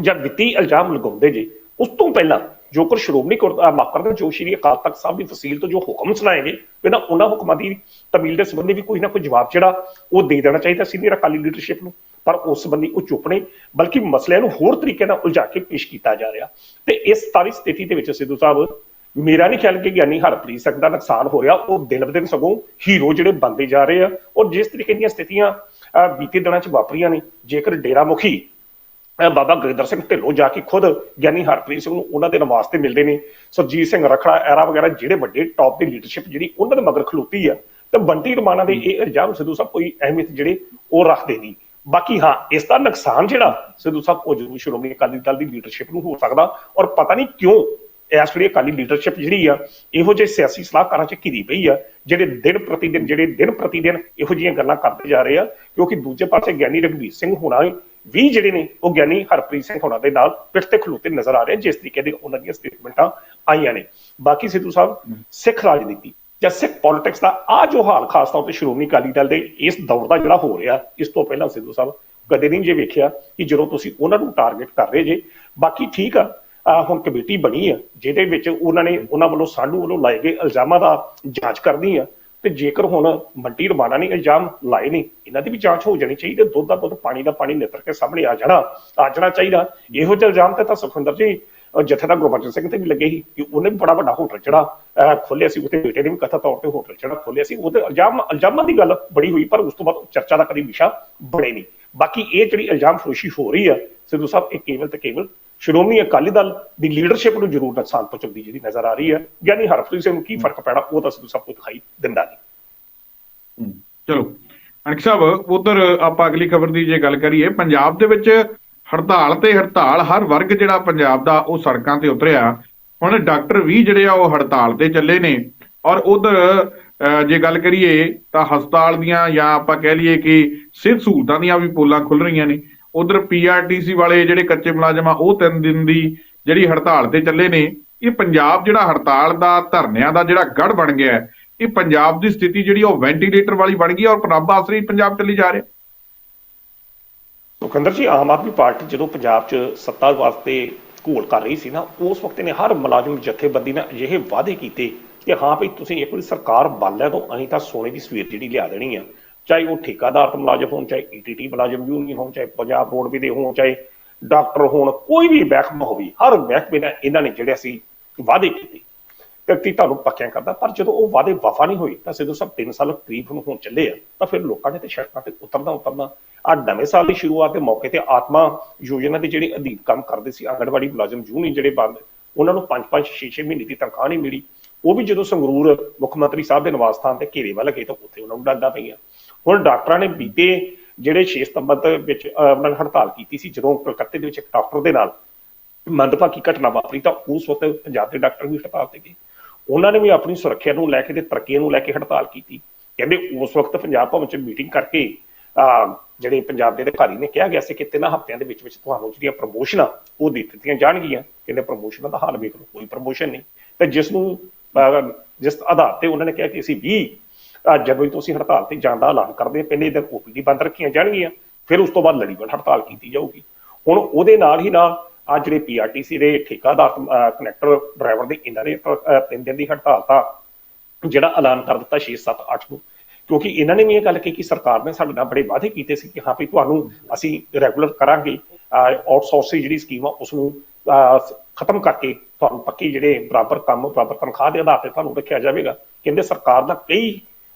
ਜਾਂ ਵਿੱਤੀ ਇਲਜ਼ਾਮ ਲਗਾਉਂਦੇ ਜੇ, ਉਸ ਤੋਂ ਪਹਿਲਾਂ ਜੋ ਕੁਝ ਸ਼੍ਰੋਮਣੀ ਗੁਰਦੁਆਰਾ ਮਾਫ ਕਰਦੇ ਜੋ ਸ਼੍ਰੀ ਅਕਾਲ ਤਖਤ ਸਾਹਿਬ ਦੀ ਫਸੀਲ ਤੋਂ ਜੋ ਹੁਕਮ ਸੁਣਾਏਗੇ, ਬਿਨਾਂ ਉਹਨਾਂ ਹੁਕਮਾਂ ਦੀ ਤਮੀਲ ਦੇ ਸੰਬੰਧੀ ਵੀ ਕੋਈ ਨਾ ਕੋਈ ਜਵਾਬ ਜਿਹੜਾ ਉਹ ਦੇ ਦੇਣਾ ਚਾਹੀਦਾ ਸੀਨੀਅਰ ਅਕਾਲੀ ਲੀਡਰਸ਼ਿਪ ਨੂੰ। ਪਰ ਉਸ ਸੰਬੰਧੀ ਉਹ ਚੁੱਪ ਨੇ ਬਲਕਿ ਮਸਲਿਆਂ ਨੂੰ ਹੋਰ ਤਰੀਕੇ ਨਾਲ ਉਲਝਾ ਕੇ ਪੇਸ਼ ਕੀਤਾ ਜਾ ਰਿਹਾ। ਤੇ ਇਸ ਸਾਰੀ ਸਥਿਤੀ ਦੇ ਵਿੱਚ ਸਿੱਧੂ ਸਾਹਿਬ, ਮੇਰਾ ਨਹੀਂ ਖਿਆਲ ਕਿ ਗਿਆਨੀ ਹਰਪ੍ਰੀਤ ਸਿੰਘ ਦਾ ਨੁਕਸਾਨ ਹੋ ਰਿਹਾ। ਉਹ ਦਿਨ ਬ ਦਿਨ ਸਗੋਂ ਹੀਰੋ ਜਿਹੜੇ ਬਣਦੇ ਜਾ ਰਹੇ ਆ, ਔਰ ਜਿਸ ਤਰੀਕੇ ਦੀਆਂ ਸਥਿਤੀਆਂ ਬੀਤੇ ਦਿਨਾਂ 'ਚ ਵਾਪਰੀਆਂ ਨੇ, ਜੇਕਰ ਡੇਰਾ ਮੁਖੀ ਬਾਬਾ ਗੁਰਿੰਦਰ ਸਿੰਘ ਢਿੱਲੋਂ ਜਾ ਕੇ ਖੁਦ ਗਿਆਨੀ ਹਰਪ੍ਰੀਤ ਸਿੰਘ ਨੂੰ ਉਹਨਾਂ ਦੇ ਨਿਵਾਸ ਤੇ ਮਿਲਦੇ ਨੇ। ਸਰਜੀਤ ਸਿੰਘ ਰਖੜਾ, ਐਰਾ ਵਗੈਰਾ ਜਿਹੜੇ ਵੱਡੇ ਟੌਪ ਦੀ ਲੀਡਰਸ਼ਿਪ ਜਿਹੜੀ ਉਹਨਾਂ ਦੇ ਮਗਰ ਖਲੋਤੀ ਆ, ਤਾਂ ਬੰਟੀ ਰਮਾਨਾ ਦੇ ਇਹ ਇਲਜ਼ਾਮ ਸਿੱਧੂ ਸਾਹਿਬ ਕੋਈ ਅਹਿਮੀਅਤ ਜਿਹੜੇ ਉਹ ਰੱਖਦੇ ਨਹੀਂ। ਬਾਕੀ ਹਾਂ, ਇਸ ਦਾ ਨੁਕਸਾਨ ਜਿਹੜਾ ਸਿੱਧੂ ਸਾਹਿਬ ਉਹ ਜ਼ਰੂਰ ਸ਼੍ਰੋਮਣੀ ਅਕਾਲੀ ਦਲ ਦੀ ਲੀਡਰਸ਼ਿਪ ਨੂੰ ਹੋ ਸਕਦਾ ਔਰ ਪਤਾ ਨਹੀਂ ਕਿਉਂ ਇਸ ਵੇਲੇ ਅਕਾਲੀ ਲੀਡਰਸ਼ਿਪ ਜਿਹੜੀ ਆ, ਇਹੋ ਜਿਹੇ ਸਿਆਸੀ ਸਲਾਹਕਾਰਾਂ ਚ ਘਿਰੀ ਪਈ ਆ, ਜਿਹੜੇ ਦਿਨ ਪ੍ਰਤੀ ਦਿਨ, ਜਿਹੜੇ ਦਿਨ ਪ੍ਰਤੀ ਦਿਨ ਇਹੋ ਜਿਹੀਆਂ ਗੱਲਾਂ ਕਰਦੇ ਜਾ ਰਹੇ ਆ, ਕਿਉਂਕਿ ਦੂਜੇ ਪਾਸੇ ਗਿਆਨੀ ਰਘਵੀਰ ਸਿੰਘ ਹੋਣਾ ਵੀ ਜਿਹੜੇ ਨੇ ਉਹ ਗਿਆਨੀ ਹਰਪ੍ਰੀਤ ਸਿੰਘ ਹੋਣਾ ਦੇ ਨਾਲ ਪਿੱਠ ਤੇ ਖਲੋਤੇ ਨਜ਼ਰ ਆ ਰਹੇ ਜਿਸ ਤਰੀਕੇ ਦੇ ਉਹਨਾਂ ਦੀਆਂ ਸਟੇਟਮੈਂਟਾਂ ਆਈਆਂ ਨੇ। ਬਾਕੀ ਸਿੱਧੂ ਸਾਹਿਬ ਸਿੱਖ ਰਾਜਨੀਤੀ ਜਾਂ ਸਿੱਖ ਪੋਲਿਟਿਕਸ ਦਾ ਆ ਜੋ ਹਾਲ ਖਾਸ ਤੌਰ ਤੇ ਸ਼੍ਰੋਮਣੀ ਅਕਾਲੀ ਦਲ ਦੇ ਇਸ ਦੌਰ ਦਾ ਜਿਹੜਾ ਹੋ ਰਿਹਾ ਇਸ ਤੋਂ ਪਹਿਲਾਂ ਸਿੱਧੂ ਸਾਹਿਬ ਕਦੇ ਨਹੀਂ ਜੇ ਵੇਖਿਆ ਕਿ ਜਦੋਂ ਤੁਸੀਂ ਉਹਨਾਂ ਨੂੰ ਟਾਰਗੇਟ ਕਰ ਰਹੇ ਜੇ ਬਾਕੀ ਠੀਕ ਆ ਆ ਹੁਣ ਕਮੇਟੀ ਬਣੀ ਆ ਜਿਹਦੇ ਵਿੱਚ ਉਹਨਾਂ ਨੇ ਉਹਨਾਂ ਵੱਲੋਂ ਸਾਨੂੰ ਵੱਲੋਂ ਲਾਏ ਗਏ ਇਲਜ਼ਾਮਾਂ ਦਾ ਜਾਂਚ ਕਰਨੀ ਆ ਤੇ ਜੇਕਰ ਹੁਣ ਮੰਡੀ ਰਮਾਨਾ ਨੇ ਇਲਜ਼ਾਮ ਲਾਏ ਨੇ ਇਹਨਾਂ ਦੀ ਵੀ ਜਾਂਚ ਹੋ ਜਾਣੀ ਚਾਹੀਦੀ, ਦੁੱਧ ਦਾ ਦੁੱਧ, ਪਾਣੀ ਦਾ ਪਾਣੀ ਨਿਤਰ ਕੇ ਸਾਹਮਣੇ ਆ ਜਾਣਾ ਆ ਜਾਣਾ ਚਾਹੀਦਾ। ਇਹੋ ਜਿਹੇ ਇਲਜ਼ਾਮ ਤੇ ਤਾਂ ਸੁਖਵਿੰਦਰ ਜੀ ਜਥੇਦਾਰ ਗੁਰਬਚਨ ਸਿੰਘ ਤੇ ਵੀ ਲੱਗੇ ਸੀ ਕਿ ਉਹਨੇ ਵੀ ਬੜਾ ਵੱਡਾ ਹੋਟਲ ਜਿਹੜਾ ਖੋਲਿਆ ਸੀ, ਉੱਥੇ ਬੇਟੇ ਨੇ ਵੀ ਕਥਾ ਤੌਰ ਤੇ ਹੋਟਲ ਜਿਹੜਾ ਖੋਲਿਆ ਸੀ, ਉਹਦੇ ਇਲਜ਼ਾਮ, ਇਲਜ਼ਾਮਾਂ ਦੀ ਗੱਲ ਬੜੀ ਹੋਈ, ਪਰ ਉਸ ਤੋਂ ਬਾਅਦ ਚਰਚਾ ਦਾ ਕਦੀ ਵਿਸ਼ਾ ਬਣੇ ਨਹੀਂ। ਬਾਕੀ ਇਹ ਜਿਹੜੀ ਇਲਜ਼ਾਮ ਫਰੋਸ਼ੀ ਹੋ ਰਹੀ ਆ ਸਿੱਧੂ ਸਾਹਿਬ, ਇਹ ਕੇਵਲ ਤੇ ਕੇਵਲ ਸ਼੍ਰੋਮਣੀ ਅਕਾਲੀ ਦਲ ਦੀ ਲੀਡਰਸ਼ਿਪ ਨੂੰ ਜ਼ਰੂਰ ਨੁਕਸਾਨ ਪਹੁੰਚਾਉਂਦੀ ਜਿਹੜੀ ਨਜ਼ਰ ਆ ਰਹੀ ਹੈ। ਯਾਨੀ ਹਰਪ੍ਰੀਤ ਸਿੰਘ ਨੂੰ ਕੀ ਫ਼ਰਕ ਪੈਣਾ, ਉਹ ਤਾਂ ਸਿੱਧੂ ਸਾਹਿਬ ਦਿਖਾਈ ਦਿੰਦਾ ਨਹੀਂ। ਚਲੋ। ਅਣਖ ਸਾਹਿਬ, ਉਧਰ ਆਪਾਂ ਅਗਲੀ ਖਬਰ ਦੀ ਜੇ ਗੱਲ ਕਰੀਏ, ਪੰਜਾਬ ਦੇ ਵਿੱਚ ਹੜਤਾਲ ਤੇ ਹੜਤਾਲ, ਹਰ ਵਰਗ ਜਿਹੜਾ ਪੰਜਾਬ ਦਾ, ਉਹ ਸੜਕਾਂ ਤੇ ਉਤਰਿਆ। ਹੁਣ ਡਾਕਟਰ ਵੀ ਜਿਹੜੇ ਆ, ਉਹ ਹੜਤਾਲ ਤੇ ਚੱਲੇ ਨੇ। ਔਰ ਉਧਰ ਜੇ ਗੱਲ ਕਰੀਏ, ਤਾਂ ਹਸਪਤਾਲ ਦੀਆਂ ਜਾਂ ਆਪਾਂ ਕਹਿ ਲਈਏ ਕਿ ਸਿਹਤ ਸਹੂਲਤਾਂ ਦੀਆਂ ਵੀ ਪੋਲਾਂ ਖੁੱਲ ਰਹੀਆਂ ਨੇ। ਉਧਰ ਪੀਆਰਟੀਸੀ ਵਾਲੇ ਜਿਹੜੇ ਕੱਚੇ ਮੁਲਾਜ਼ਮ ਆ, ਉਹ ਤਿੰਨ ਦਿਨ ਦੀ ਜਿਹੜੀ ਹੜਤਾਲ ਤੇ ਚੱਲੇ ਨੇ, ਇਹ ਪੰਜਾਬ ਜਿਹੜਾ ਹੜਤਾਲ ਦਾ, ਧਰਨਿਆਂ ਦਾ ਜਿਹੜਾ ਗੜ ਬਣ ਗਿਆ ਹੈ, ਇਹ ਪੰਜਾਬ ਦੀ ਸਥਿਤੀ ਜਿਹੜੀ ਉਹ ਵੈਂਟੀਲੇਟਰ ਵਾਲੀ ਬਣ ਗਈ ਔਰ ਪ੍ਰਭ ਆਸਰੀ ਪੰਜਾਬ ਚੱਲੀ ਜਾ ਰਿਹਾ ਸੁਖਿੰਦਰ ਜੀ, ਆਮ ਆਦਮੀ ਪਾਰਟੀ ਜਦੋਂ ਪੰਜਾਬ 'ਚ ਸੱਤਾ ਵਾਸਤੇ ਘੋਲ ਕਰ ਰਹੀ ਸੀ ਨਾ, ਉਸ ਵਕਤ ਨੇ ਹਰ ਮੁਲਾਜ਼ਮ ਜਥੇਬੰਦੀ ਨਾਲ ਅਜਿਹੇ ਵਾਅਦੇ ਕੀਤੇ ਕਿ ਹਾਂ ਭਈ ਤੁਸੀਂ ਇੱਕ ਵਾਰੀ ਸਰਕਾਰ ਬਣ ਲੈ ਤਾਂ, ਅਸੀਂ ਤਾਂ ਸੋਨੇ ਦੀ ਸਵੇਰ ਜਿਹੜੀ ਲਿਆ ਦੇਣੀ ਆ। ਚਾਹੇ ਉਹ ਠੇਕਾਦਾਰ ਮੁਲਾਜ਼ਮ ਹੋਣ, ਚਾਹੇ ਈਟੀਟੀ ਮੁਲਾਜ਼ਮ ਯੂਨੀਅਨ ਹੋਣ, ਚਾਹੇ ਪੰਜਾਬ ਰੋਡਵੇ ਦੇ ਹੋਣ, ਚਾਹੇ ਡਾਕਟਰ ਹੋਣ, ਕੋਈ ਵੀ ਮਹਿਕਮਾ ਹੋਵੇ, ਹਰ ਮਹਿਕਮੇ ਦਾ ਇਹਨਾਂ ਨੇ ਜਿਹੜੇ ਸੀ ਵਾਅਦੇ ਕੀਤੇ। ਵਿਅਕਤੀ ਤੁਹਾਨੂੰ ਪੱਕਿਆਂ ਕਰਦਾ, ਪਰ ਜਦੋਂ ਉਹ ਵਾਅਦੇ ਵਫਾ ਨਹੀਂ ਹੋਏ, ਤਾਂ ਸਿੱਧੂ ਸਾਹਿਬ 3 ਸਾਲ ਕਰੀਬ ਨੂੰ ਹੋਣ ਚੱਲੇ ਆ, ਤਾਂ ਫਿਰ ਲੋਕਾਂ ਨੇ ਤੇ ਸੜਕਾਂ ਤੇ ਉਤਰਨਾ ਉਤਰਨਾ ਆ ਨਵੇਂ ਸਾਲ ਦੀ ਸ਼ੁਰੂਆਤ ਦੇ ਮੌਕੇ ਤੇ ਆਤਮਾ ਯੋਜਨਾ ਦੇ ਜਿਹੜੇ ਅਧੀਨ ਕੰਮ ਕਰਦੇ ਸੀ, ਆਂਗਣਵਾੜੀ ਮੁਲਾਜ਼ਮ ਯੂਨੀਅਨ ਜਿਹੜੇ ਬੰਦ, ਉਹਨਾਂ ਨੂੰ 5-5 6-6 ਮਹੀਨੇ ਦੀ ਤਨਖਾਹ ਨਹੀਂ ਮਿਲੀ। ਉਹ ਵੀ ਜਦੋਂ ਸੰਗਰੂਰ ਮੁੱਖ ਮੰਤਰੀ ਸਾਹਿਬ ਦੇ ਨਿਵਾਸ ਸਥਾਨ ਤੇ ਘੇਰੇ ਵੱਲ ਗਏ, ਤਾਂ ਉੱਥੇ ਉਹਨਾਂ ਨੂੰ ਡਾਂਗਾ ਪਈਆਂ। ਹੁਣ ਡਾਕਟਰਾਂ ਨੇ ਬੀਤੇ ਜਿਹੜੇ 6 ਸਤੰਬਰ ਦੇ ਵਿੱਚ ਉਹਨਾਂ ਨੇ ਹੜਤਾਲ ਕੀਤੀ ਸੀ ਜਦੋਂ ਕਲਕੱਤੇ ਦੇ ਵਿੱਚ ਇੱਕ ਡਾਕਟਰ ਦੇ ਨਾਲ ਮੰਦਭਾਗੀ ਘਟਨਾ ਵਾਪਰੀ ਤਾਂ ਉਸ ਵਕਤ ਪੰਜਾਬ ਦੇ ਡਾਕਟਰ ਵੀ ਹੜਤਾਲ ਤੇ ਗਏ। ਉਹਨਾਂ ਨੇ ਵੀ ਆਪਣੀ ਸੁਰੱਖਿਆ ਨੂੰ ਲੈ ਕੇ ਤੇ ਤਰੱਕੀ ਨੂੰ ਲੈ ਕੇ ਹੜਤਾਲ ਕੀਤੀ। ਕਹਿੰਦੇ ਉਸ ਵਕਤ ਪੰਜਾਬ ਭਵਨ ਚ ਮੀਟਿੰਗ ਕਰਕੇ ਆ ਜਿਹੜੇ ਪੰਜਾਬ ਦੇ ਅਧਿਕਾਰੀ ਨੇ ਕਿਹਾ ਗਿਆ ਸੀ ਕਿ ਤਿੰਨ ਹਫ਼ਤਿਆਂ ਦੇ ਵਿੱਚ ਵਿੱਚ ਤੁਹਾਨੂੰ ਜਿਹੜੀਆਂ ਪ੍ਰਮੋਸ਼ਨਾਂ ਉਹ ਦੇ ਦਿੱਤੀਆਂ ਜਾਣਗੀਆਂ। ਕਹਿੰਦੇ ਪ੍ਰਮੋਸ਼ਨਾਂ ਦਾ ਹਾਲ ਵੇਖ ਲਓ ਕੋਈ ਪ੍ਰਮੋਸ਼ਨ ਨਹੀਂ। ਤੇ ਜਿਸ ਨੂੰ ਅਹ, ਜਿਸ ਆਧਾਰ ਤੇ ਉਹਨਾਂ ਨੇ ਕਿਹਾ ਕਿ ਅਸੀਂ 20 ਅਹ, ਜਨਵਰੀ ਤੋਂ ਅਸੀਂ ਹੜਤਾਲ ਤੇ ਜਾਣ ਦਾ ਐਲਾਨ ਕਰਦੇ ਹਾਂ ਪਹਿਲੇ ਦਿਨ ਓਪੀਡੀ ਬੰਦ ਰੱਖੀਆਂ ਜਾਣਗੀਆਂ ਫਿਰ ਉਸ ਤੋਂ ਬਾਅਦ ਲੜੀਵਾਰ ਹੜਤਾਲ ਕੀਤੀ ਜਾਊਗੀ। ਹੁਣ ਉਹਦੇ ਨਾਲ ਹੀ ਨਾਲ ਆ ਜਿਹੜੇ ਪੀਆਰਟੀਸੀ ਦੇ ਠੇਕਾਦਾਰ ਕਨੈਕਟਰ ਡਰਾਈਵਰ ਦੇ ਇਹਨਾਂ ਨੇ ਤਿੰਨ ਦਿਨ ਦੀ ਹੜਤਾਲ ਦਾ ਜਿਹੜਾ ਐਲਾਨ ਕਰ ਦਿੱਤਾ 6 7 8 ਨੂੰ ਕਿਉਂਕਿ ਇਹਨਾਂ ਨੇ ਵੀ ਇਹ ਗੱਲ ਕਹੀ ਕਿ ਸਰਕਾਰ ਨੇ ਸਾਡੇ ਨਾਲ ਬੜੇ ਵਾਅਦੇ ਕੀਤੇ ਸੀ ਕਿ ਹਾਂ ਵੀ ਤੁਹਾਨੂੰ ਅਸੀਂ ਰੈਗੂਲਰ ਕਰਾਂਗੇ ਆਊਟਸੋਰਸਿੰਗ ਜਿਹੜੀ ਸਕੀਮ ਆ ਉਸ ਨੂੰ ਅਹ, ਖਤਮ ਕਰਕੇ ਤੁਹਾਨੂੰ ਪੱਕੀ ਜਿਹੜੇ ਬਰਾਬਰ ਕੰਮ ਬਰਾਬਰ ਤਨਖਾਹ ਦੇ ਆਧਾਰ ਤੇ ਤੁਹਾਨੂੰ ਰੱਖਿਆ ਜਾਵੇਗਾ। ਕਹਿੰਦੇ ਸਰਕਾਰ ਦਾ ਕਈ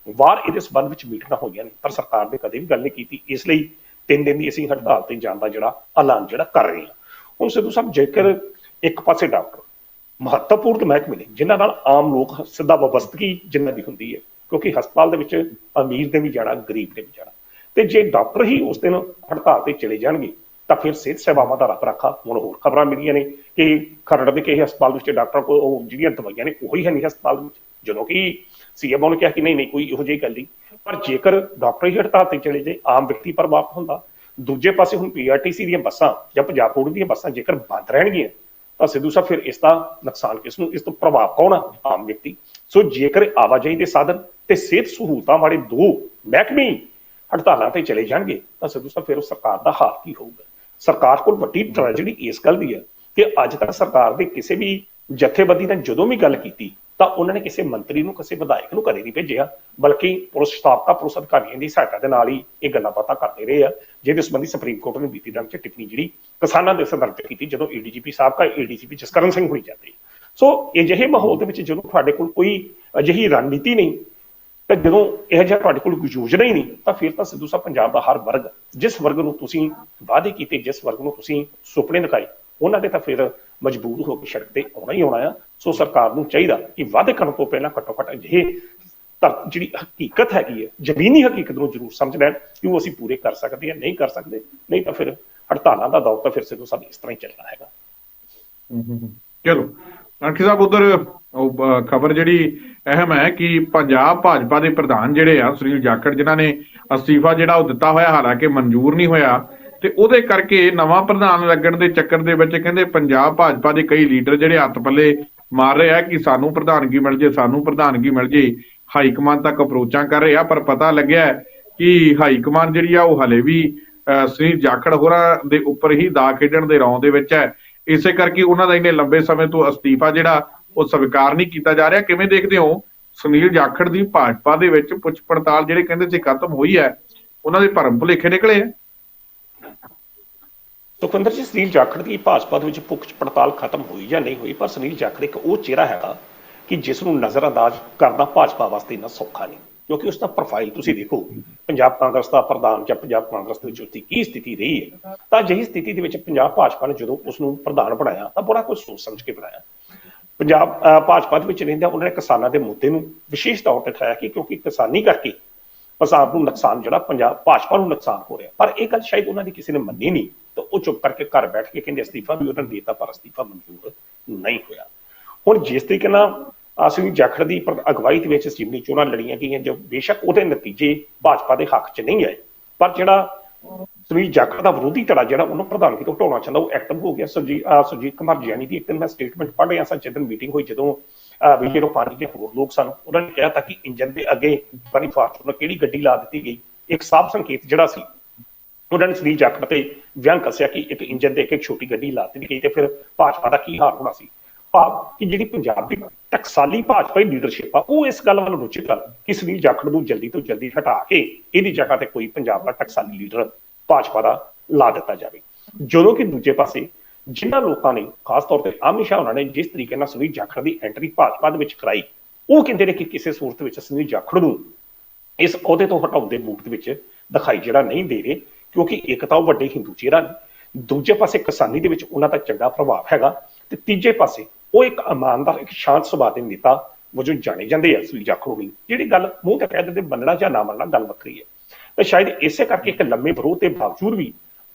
ਵਾਰ ਇਹਦੇ ਸੰਬੰਧ ਵਿੱਚ ਮੀਟਿੰਗਾਂ ਹੋਈਆਂ ਨੇ, ਪਰ ਸਰਕਾਰ ਨੇ ਕਦੇ ਵੀ ਗੱਲ ਨਹੀਂ ਕੀਤੀ। ਇਸ ਲਈ ਤਿੰਨ ਦਿਨ ਦੀ ਅਸੀਂ ਹੜਤਾਲ ਤੇ ਜਾਣ ਦਾ ਜਿਹੜਾ ਐਲਾਨ ਜਿਹੜਾ ਕਰ ਰਹੇ ਹਾਂ। ਹੁਣ ਸਿੱਧੂ ਸਾਹਿਬ, ਜੇਕਰ ਇੱਕ ਪਾਸੇ ਡਾਕਟਰ ਮਹੱਤਵਪੂਰਨ ਮਹਿਕਮੇ ਨੇ, ਜਿਨ੍ਹਾਂ ਨਾਲ ਆਮ ਲੋਕ ਸਿੱਧਾ ਵਬਸਤਗੀ ਜਿਨ੍ਹਾਂ ਦੀ ਹੁੰਦੀ ਹੈ, ਕਿਉਂਕਿ ਹਸਪਤਾਲ ਦੇ ਵਿੱਚ ਅਮੀਰ ਨੇ ਵੀ ਜਾਣਾ, ਗਰੀਬ ਨੇ ਵੀ ਜਾਣਾ। ਤੇ ਜੇ ਡਾਕਟਰ ਹੀ ਉਸ ਦਿਨ ਹੜਤਾਲ ਤੇ ਚਲੇ ਜਾਣਗੇ, ਤਾਂ ਫਿਰ ਸਿਹਤ ਸੇਵਾਵਾਂ ਦਾ ਰੱਖ ਰੱਖਾ ਹੁਣ ਹੋਰ ਖਬਰਾਂ ਮਿਲੀਆਂ ਨੇ ਕਿ ਖਰੜ ਦੇ ਕਿਸੇ ਹਸਪਤਾਲ ਵਿੱਚ ਡਾਕਟਰ ਕੋਲ ਉਹ ਜਿਹੜੀਆਂ ਦਵਾਈਆਂ ਨੇ, ਉਹੀ ਹੈ ਨਹੀਂ ਹਸਪਤਾਲ ਵਿੱਚ। ਜਦੋਂ ਕਿ ਸੀਐਮਓ ਨੇ ਕਿਹਾ ਕਿ ਨਹੀਂ ਨਹੀਂ, ਕੋਈ ਇਹੋ ਜਿਹੀ ਗੱਲ ਨਹੀਂ। ਪਰ ਜੇਕਰ ਡਾਕਟਰ ਹੀ ਹੜਤਾਲ ਤੇ ਚਲੇ ਜਾਏ, ਆਮ ਵਿਅਕਤੀ ਪ੍ਰਭਾਵਿਤ ਹੁੰਦਾ। ਦੂਜੇ ਪਾਸੇ ਹੁਣ ਪੀਆਰਟੀਸੀ ਦੀਆਂ ਬੱਸਾਂ ਜਾਂ ਪੰਜਾਬ ਰੋਡ ਦੀਆਂ ਬੱਸਾਂ ਜੇਕਰ ਬੰਦ ਰਹਿਣਗੀਆਂ, ਤਾਂ ਸਿੱਧੂ ਸਾਹਿਬ ਫਿਰ ਇਸ ਦਾ ਨੁਕਸਾਨ ਕਿਸ ਨੂੰ, ਇਸ ਤੋਂ ਪ੍ਰਭਾਵ ਕੌਣ ਆਮ ਵਿਅਕਤੀ। ਸੋ ਜੇਕਰ ਆਵਾਜਾਈ ਦੇ ਸਾਧਨ ਤੇ ਸਿਹਤ ਸਹੂਲਤਾਂ ਵਾਲੇ ਦੋ ਮਹਿਕਮੇ ਹੜਤਾਲਾਂ ਤੇ ਚਲੇ ਜਾਣਗੇ, ਤਾਂ ਸਿੱਧੂ ਸਾਹਿਬ ਫਿਰ ਉਹ ਸਰਕਾਰ ਦਾ ਹਾਲ ਕੀ ਹੋਊਗਾ? ਸਰਕਾਰ ਕੋਲ ਵੱਡੀ ਟ੍ਰੈਜੇਡੀ ਇਸ ਗੱਲ ਦੀ ਹੈ ਕਿ ਅੱਜ ਤੱਕ ਸਰਕਾਰ ਦੇ ਕਿਸੇ ਵੀ ਜਥੇਬੰਦੀ ਨੇ ਜਦੋਂ ਵੀ ਗੱਲ ਕੀਤੀ ਤਾਂ ਉਹਨਾਂ ਨੇ ਕਿਸੇ ਮੰਤਰੀ ਨੂੰ, ਕਿਸੇ ਵਿਧਾਇਕ ਨੂੰ ਕਦੇ ਨਹੀਂ ਭੇਜਿਆ, ਬਲਕਿ ਪੁਲਿਸ ਸਾਬਕਾ ਪੁਲਿਸ ਅਧਿਕਾਰੀਆਂ ਦੀ ਸਹਾਇਤਾ ਦੇ ਨਾਲ ਹੀ ਇਹ ਗੱਲਾਂ ਬਾਤਾਂ ਕਰਦੇ ਰਹੇ ਆ, ਜਿਹਦੇ ਸੰਬੰਧੀ ਸੁਪਰੀਮ ਕੋਰਟ ਨੇ ਬੀਤੀ ਦਿਨ ਚ ਟਿੱਪਣੀ ਜਿਹੜੀ ਕਿਸਾਨਾਂ ਦੇ ਸੰਦਰਭ ਚ ਕੀਤੀ, ਜਦੋਂ ਏਡੀਜੀਪੀ ਸਾਬਕਾ ਏਡੀਜੀਪੀ ਜਸਕਰਨ ਸਿੰਘ ਹੋਈ ਜਾਂਦੇ ਸੋ ਅਜਿਹੇ ਮਾਹੌਲ ਦੇ ਵਿੱਚ ਜਦੋਂ ਤੁਹਾਡੇ ਕੋਲ ਕੋਈ ਅਜਿਹੀ ਰਣਨੀਤੀ ਨਹੀਂ, ਤਾਂ ਜਦੋਂ ਇਹ ਜਿਹਾ ਤੁਹਾਡੇ ਕੋਲ ਕੋਈ ਯੋਜਨਾ ਹੀ ਨਹੀਂ, ਤਾਂ ਫਿਰ ਤਾਂ ਸਿੱਧੂ ਸਾਹਿਬ ਪੰਜਾਬ ਦਾ ਹਰ ਵਰਗ, ਜਿਸ ਵਰਗ ਨੂੰ ਤੁਸੀਂ ਵਾਅਦੇ ਕੀਤੇ, ਜਿਸ ਵਰਗ ਨੂੰ ਤੁਸੀਂ ਸੁਪਨੇ ਦਿਖਾਏ, ਉਹਨਾਂ ਦੇ ਤਾਂ ਫਿਰ ਮਜਬੂਰ ਹੋ ਕੇ ਸੜਕ ਤੇ ਆਉਣਾ ਹੀ ਆਉਣਾ ਆ। ਸੋ ਸਰਕਾਰ ਨੂੰ ਚਾਹੀਦਾ ਕਿ ਵਾਅਦੇ ਕਰਨ ਤੋਂ ਪਹਿਲਾਂ ਘੱਟੋ ਘੱਟ ਅਜਿਹੇ ਜਿਹੜੀ ਹਕੀਕਤ ਹੈਗੀ ਹੈ, ਜ਼ਮੀਨੀ ਹਕੀਕਤ ਨੂੰ ਜ਼ਰੂਰ ਸਮਝ ਲੈਣ ਕਿ ਉਹ ਅਸੀਂ ਪੂਰੇ ਕਰ ਸਕਦੇ ਹਾਂ ਨਹੀਂ ਕਰ ਸਕਦੇ। ਨਹੀਂ ਤਾਂ ਫਿਰ ਹੜਤਾਲਾਂ ਦਾ ਦੌਰ ਤਾਂ ਫਿਰ ਸਿੱਧੂ ਸਾਹਿਬ ਇਸ ਤਰ੍ਹਾਂ ਹੀ ਚੱਲਣਾ ਹੈਗਾ। ਚਲੋ ਅਣਖੀ ਸਾਹਿਬ, ਉਧਰ ਖਬਰ ਜਿਹੜੀ ਅਹਿਮ ਹੈ ਕਿ ਪੰਜਾਬ ਭਾਜਪਾ ਦੇ ਪ੍ਰਧਾਨ ਜਿਹੜੇ ਆ, ਸੁਨੀਲ ਜਾਖੜ, ਜਿਨ੍ਹਾਂ ਨੇ ਅਸਤੀਫਾ ਜਿਹੜਾ ਉਹ ਦਿੱਤਾ ਹੋਇਆ, ਹਾਲਾਂਕਿ ਮਨਜ਼ੂਰ ਨਹੀਂ ਹੋਇਆ ਤੇ ਉਹਦੇ ਕਰਕੇ ਨਵਾਂ ਪ੍ਰਧਾਨ ਲੱਗਣ ਦੇ ਚੱਕਰ ਦੇ ਵਿੱਚ ਕਹਿੰਦੇ ਪੰਜਾਬ ਭਾਜਪਾ ਦੇ ਕਈ ਲੀਡਰ ਜਿਹੜੇ ਹੱਥ ਪੱਲੇ ਮਾਰ ਰਹੇ ਆ ਕਿ ਸਾਨੂੰ ਪ੍ਰਧਾਨਗੀ ਮਿਲ ਜੇ ਸਾਨੂੰ ਪ੍ਰਧਾਨਗੀ ਮਿਲ ਜੇ ਹਾਈ ਕਮਾਨ ਤੱਕ ਅਪਰੋਚਾਂ ਕਰ ਰਹੇ ਆ ਪਰ ਪਤਾ ਲੱਗਿਆ ਕਿ ਹਾਈ ਕਮਾਨ ਜਿਹੜੀ ਆ ਉਹ ਹਲੇ ਵੀ ਅਹ, ਸੁਨੀਲ ਜਾਖੜ ਹੋਰਾਂ ਦੇ ਉੱਪਰ ਹੀ ਦਾ ਖੇਡਣ ਦੇ ਰੌਂ ਦੇ ਵਿੱਚ ਹੈ। ਇਸੇ ਕਰਕੇ ਉਹਨਾਂ ਦਾ ਇੰਨੇ ਲੰਬੇ ਸਮੇਂ ਤੋਂ ਅਸਤੀਫਾ ਜਿਹੜਾ ਉਹ ਸਵੀਕਾਰ ਨਹੀਂ ਕੀਤਾ ਜਾ ਰਿਹਾ। ਕਿਵੇਂ ਦੇਖਦੇ ਹੋ? ਸੁਨੀਲ ਜਾਖੜ ਦੀ ਭਾਜਪਾ ਦੇ ਵਿੱਚ ਪੁੱਛ ਪੜਤਾਲ ਜਿਹੜੇ ਕਹਿੰਦੇ ਸੀ ਖਤਮ ਹੋਈ ਹੈ ਉਹਨਾਂ ਦੇ ਭਰਮ ਭੁਲੇਖੇ ਨਿਕਲੇ ਆ ਸੁਖਵਿੰਦਰ ਜੀ, ਸੁਨੀਲ ਜਾਖੜ ਦੀ ਭਾਜਪਾ ਦੇ ਵਿੱਚ ਪੁੱਛ ਪੜਤਾਲ ਖਤਮ ਹੋਈ ਜਾਂ ਨਹੀਂ ਹੋਈ, ਪਰ ਸੁਨੀਲ ਜਾਖੜ ਇੱਕ ਉਹ ਚਿਹਰਾ ਹੈਗਾ ਕਿ ਜਿਸ ਨੂੰ ਨਜ਼ਰਅੰਦਾਜ਼ ਕਰਨਾ ਭਾਜਪਾ ਵਾਸਤੇ ਇੰਨਾ ਸੌਖਾ ਨਹੀਂ, ਕਿਉਂਕਿ ਉਸ ਦਾ ਪ੍ਰੋਫਾਈਲ ਤੁਸੀਂ ਦੇਖੋ, ਪੰਜਾਬ ਕਾਂਗਰਸ ਦਾ ਪ੍ਰਧਾਨ ਜਾਂ ਪੰਜਾਬ ਕਾਂਗਰਸ ਦੇ ਵਿੱਚ ਉਸਦੀ ਕੀ ਸਥਿਤੀ ਰਹੀ ਹੈ, ਤਾਂ ਅਜਿਹੀ ਸਥਿਤੀ ਦੇ ਵਿੱਚ ਪੰਜਾਬ ਭਾਜਪਾ ਨੇ ਜਦੋਂ ਉਸ ਨੂੰ ਪ੍ਰਧਾਨ ਬਣਾਇਆ, ਤਾਂ ਬੜਾ ਕੁਝ ਸੋਚ ਸਮਝ ਕੇ ਬਣਾਇਆ। ਪੰਜਾਬ ਭਾਜਪਾ ਦੇ ਵਿੱਚ ਰਹਿੰਦਿਆਂ ਉਹਨਾਂ ਨੇ ਕਿਸਾਨਾਂ ਦੇ ਮੁੱਦੇ ਨੂੰ ਵਿਸ਼ੇਸ਼ ਤੌਰ ਤੇ ਠਾਇਆ ਕਿ ਕਿਉਂਕਿ ਕਿਸਾਨੀ ਕਰਕੇ ਪੰਜਾਬ ਨੂੰ ਨੁਕਸਾਨ ਜਿਹੜਾ ਪੰਜਾਬ, ਭਾਜਪਾ ਨੂੰ ਨੁਕਸਾਨ ਹੋ ਰਿਹਾ, ਪਰ ਇਹ ਗੱਲ ਸ਼ਾਇਦ ਉਹਨਾਂ ਦੀ ਕਿਸੇ ਨੇ ਮੰਨੀ ਨਹੀਂ। ਤਾਂ ਉਹ ਚੁੱਪ ਕਰਕੇ ਘਰ ਬੈਠ ਕੇ ਕਹਿੰਦੇ, ਅਸਤੀਫਾ ਵੀ ਉਹਨਾਂ ਨੇ ਦਿੱਤਾ, ਪਰ ਅਸਤੀਫਾ ਮਨਜ਼ੂਰ ਨਹੀਂ ਹੋਇਆ। ਹੁਣ ਜਿਸ ਤਰੀਕੇ ਨਾਲ ਅਸੀਂ ਜਾਖੜ ਦੀ ਅਗਵਾਈ ਦੇ ਵਿੱਚ ਸਿਮਲੀ ਚੋਣਾਂ ਲੜੀਆਂ ਗਈਆਂ, ਜੋ ਬੇਸ਼ੱਕ ਉਹਦੇ ਨਤੀਜੇ ਭਾਜਪਾ ਦੇ ਹੱਕ 'ਚ ਨਹੀਂ ਆਏ, ਪਰ ਜਿਹੜਾ ਸੁਨੀਲ ਜਾਖੜ ਦਾ ਵਿਰੋਧੀ ਧੜਾ ਜਿਹੜਾ ਉਹਨੂੰ ਪ੍ਰਧਾਨਗੀ ਤੋਂ ਢੋਣਾ ਚਾਹੁੰਦਾ ਉਹ ਐਕਟਿਵ ਹੋ ਗਿਆ। ਸੁਰਜੀਤ ਸੁਰਜੀਤ ਕੁਮਾਰ ਜਿਆਣੀ ਦੀ ਇੱਕ ਦਿਨ ਮੈਂ ਸਟੇਟਮੈਂਟ ਪੜ੍ਹ ਰਿਹਾ ਸਾਂ ਜਦੋਂ ਮੀਟਿੰਗ ਹੋਈ, ਜਦੋਂ, ਅਹ ਵਿਜੇ ਰੂਪਾਣੀ ਦੇ ਹੋਰ ਲੋਕ ਸਨ, ਉਹਨਾਂ ਨੇ ਕਿਹਾ ਤਾਂ ਕਿ ਇੰਜਨ ਦੇ ਅੱਗੇ ਬਣੀ ਫਾਰਚੂਨਰ ਕਿਹੜੀ ਗੱਡੀ ਲਾ ਦਿੱਤੀ ਗਈ। ਇੱਕ ਸਾਫ਼ ਸੰਕੇਤ ਜਿਹੜਾ ਸੀ ਉਹਨਾਂ ਨੇ ਸੁਨੀਲ ਜਾਖੜ ਤੇ ਬਿਆਨ ਕੱਸਿਆ ਕਿ ਇੱਕ ਇੰਜਨ ਦੇ ਇੱਕ ਛੋਟੀ ਗੱਡੀ ਲਾ ਗਈ ਤੇ ਫਿਰ ਭਾਜਪਾ ਦਾ ਕੀ ਹਾਲ ਹੋਣਾ ਸੀ? ਭਾਵ ਕਿ ਜਿਹੜੀ ਪੰਜਾਬ ਦੀ ਟਕਸਾਲੀ ਭਾਜਪਾਈ ਲੀਡਰਸ਼ਿਪ ਆ, ਉਹ ਇਸ ਗੱਲ ਵੱਲ ਰੁਚਿਤ ਆ ਕਿ ਸੁਨੀਲ ਜਾਖੜ ਨੂੰ ਜਲਦੀ ਤੋਂ ਜਲਦੀ ਹਟਾ ਕੇ ਇਹਦੀ ਜਗ੍ਹਾ ਤੇ ਕੋਈ ਪੰਜਾਬ ਦਾ ਟਕਸਾਲੀ ਲੀਡਰ ਭਾਜਪਾ ਦਾ ਲਾ ਦਿੱਤਾ ਜਾਵੇ। ਜਦੋਂ ਕਿ ਦੂਜੇ ਪਾਸੇ ਜਿਨ੍ਹਾਂ ਲੋਕਾਂ ਨੇ ਖਾਸ ਤੌਰ ਤੇ ਅਮਿਤ ਸ਼ਾਹ ਉਹਨਾਂ ਨੇ ਜਿਸ ਤਰੀਕੇ ਨਾਲ ਸੁਨੀਲ ਜਾਖੜ ਦੀ ਐਂਟਰੀ ਭਾਜਪਾ ਦੇ ਵਿੱਚ ਕਰਾਈ, ਉਹ ਕਹਿੰਦੇ ਨੇ ਕਿ ਕਿਸੇ ਸੂਰਤ ਵਿੱਚ ਸੁਨੀਲ ਜਾਖੜ ਨੂੰ ਇਸ ਅਹੁਦੇ ਤੋਂ ਹਟਾਉਣ ਦੇ ਮੂਡ ਦੇ ਵਿੱਚ ਦਿਖਾਈ ਜਿਹੜਾ ਨਹੀਂ ਦੇ ਰਹੇ ਕਿਉਂਕਿ ਇੱਕ ਤਾਂ ਉਹ ਵੱਡੇ ਹਿੰਦੂ ਚਿਹਰਾ ਨੇ, ਦੂਜੇ ਪਾਸੇ ਕਿਸਾਨੀ ਦੇ ਵਿੱਚ ਉਹਨਾਂ ਦਾ ਚੰਗਾ ਪ੍ਰਭਾਵ ਹੈਗਾ ਤੇ ਤੀਜੇ ਪਾਸੇ ਉਹ ਇੱਕ ਇਮਾਨਦਾਰ, ਇੱਕ ਸ਼ਾਂਤ ਸੁਭਾਅ ਦੇ ਨੇਤਾ ਵਜੋਂ ਜਾਣੇ ਜਾਂਦੇ ਆ ਸੁਨੀਲ ਜਾਖੜ ਹੋਣੀ ਜਿਹੜੀ ਗੱਲ ਮੂੰਹ ਤੇ ਕਹਿ ਦਿੰਦੇ ਮੰਨਣਾ ਜਾਂ ਨਾ ਮੰਨਣਾ ਗੱਲ ਵੱਖਰੀ ਹੈ। ਤੇ ਸ਼ਾਇਦ ਇਸੇ ਕਰਕੇ ਇੱਕ ਲੰਮੇ ਵਿਰੋਧ ਦੇ ਬਾਵਜੂਦ ਵੀ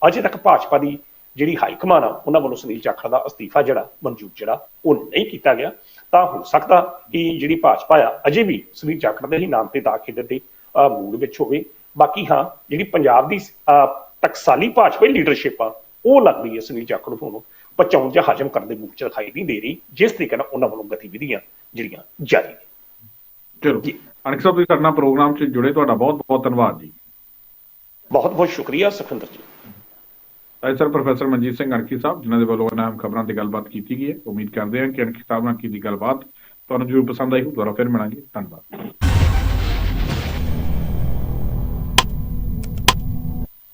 ਅਜੇ ਤੱਕ ਭਾਜਪਾ ਦੀ ਜਿਹੜੀ ਹਾਈ ਕਮਾਨ ਆ, ਉਹਨਾਂ ਵੱਲੋਂ ਸੁਨੀਲ ਜਾਖੜ ਦਾ ਅਸਤੀਫਾ ਜਿਹੜਾ, ਮਨਜ਼ੂਰ ਜਿਹੜਾ, ਉਹ ਨਹੀਂ ਕੀਤਾ ਗਿਆ। ਤਾਂ ਹੋ ਸਕਦਾ ਕਿ ਜਿਹੜੀ ਭਾਜਪਾ ਆ, ਅਜੇ ਵੀ ਸੁਨੀਲ ਜਾਖੜ ਦੇ ਹੀ ਨਾਮ ਤੇ ਦਾ ਦੇ ਮੂਡ ਵਿੱਚ ਹੋਵੇ। ਬਾਕੀ ਹਾਂ ਜਿਹੜੀ ਪੰਜਾਬ ਦੀ ਟਕਸਾਲੀ ਭਾਜਪਾ ਲੀਡਰਸ਼ਿਪ ਆ ਉਹ ਲੱਗਦੀ ਹੈ ਸੁਨੀਲ ਜਾਖੜ ਨੂੰ ਪਚਾਉਣ ਜਾਂ ਹਜਮ ਕਰਨ ਦੇ ਮੂਡ ਚ ਦਿਖਾਈ ਨਹੀਂ ਦੇ ਰਹੀ ਜਿਸ ਤਰੀਕੇ ਨਾਲ ਉਹਨਾਂ ਵੱਲੋਂ ਗਤੀਵਿਧੀਆਂ ਜਿਹੜੀਆਂ ਜਾਰੀ ਨੇ। ਚਲੋ ਜੀ। ਅਣਖ ਸਾਹਿਬ ਤੁਸੀਂ ਸਾਡੇ ਨਾਲ ਪ੍ਰੋਗਰਾਮ 'ਚ ਜੁੜੇ ਤੁਹਾਡਾ ਬਹੁਤ ਬਹੁਤ ਧੰਨਵਾਦ ਜੀ। ਬਹੁਤ ਬਹੁਤ ਸ਼ੁਕਰੀਆ ਸੁਖਿੰਦਰ ਜੀ। ਅੱਜ ਸਰ ਪ੍ਰੋਫੈਸਰ ਮਨਜੀਤ ਸਿੰਘ ਅਣਖੀ ਸਾਹਿਬ ਜਿਨ੍ਹਾਂ ਦੇ ਵੱਲੋਂ ਇਹਨਾਂ ਖਬਰਾਂ ਤੇ ਗੱਲਬਾਤ ਕੀਤੀ ਗਈ ਹੈ ਉਮੀਦ ਕਰਦੇ ਹਾਂ ਕਿ ਅਣਖੀ ਸਾਹਿਬ ਨਾਲ ਕੀਤੀ ਗੱਲਬਾਤ ਤੁਹਾਨੂੰ ਜ਼ਰੂਰ ਪਸੰਦ ਆਈ ਹੋ ਦੁਬਾਰਾ ਫਿਰ ਮਿਲਾਂਗੇ। ਧੰਨਵਾਦ।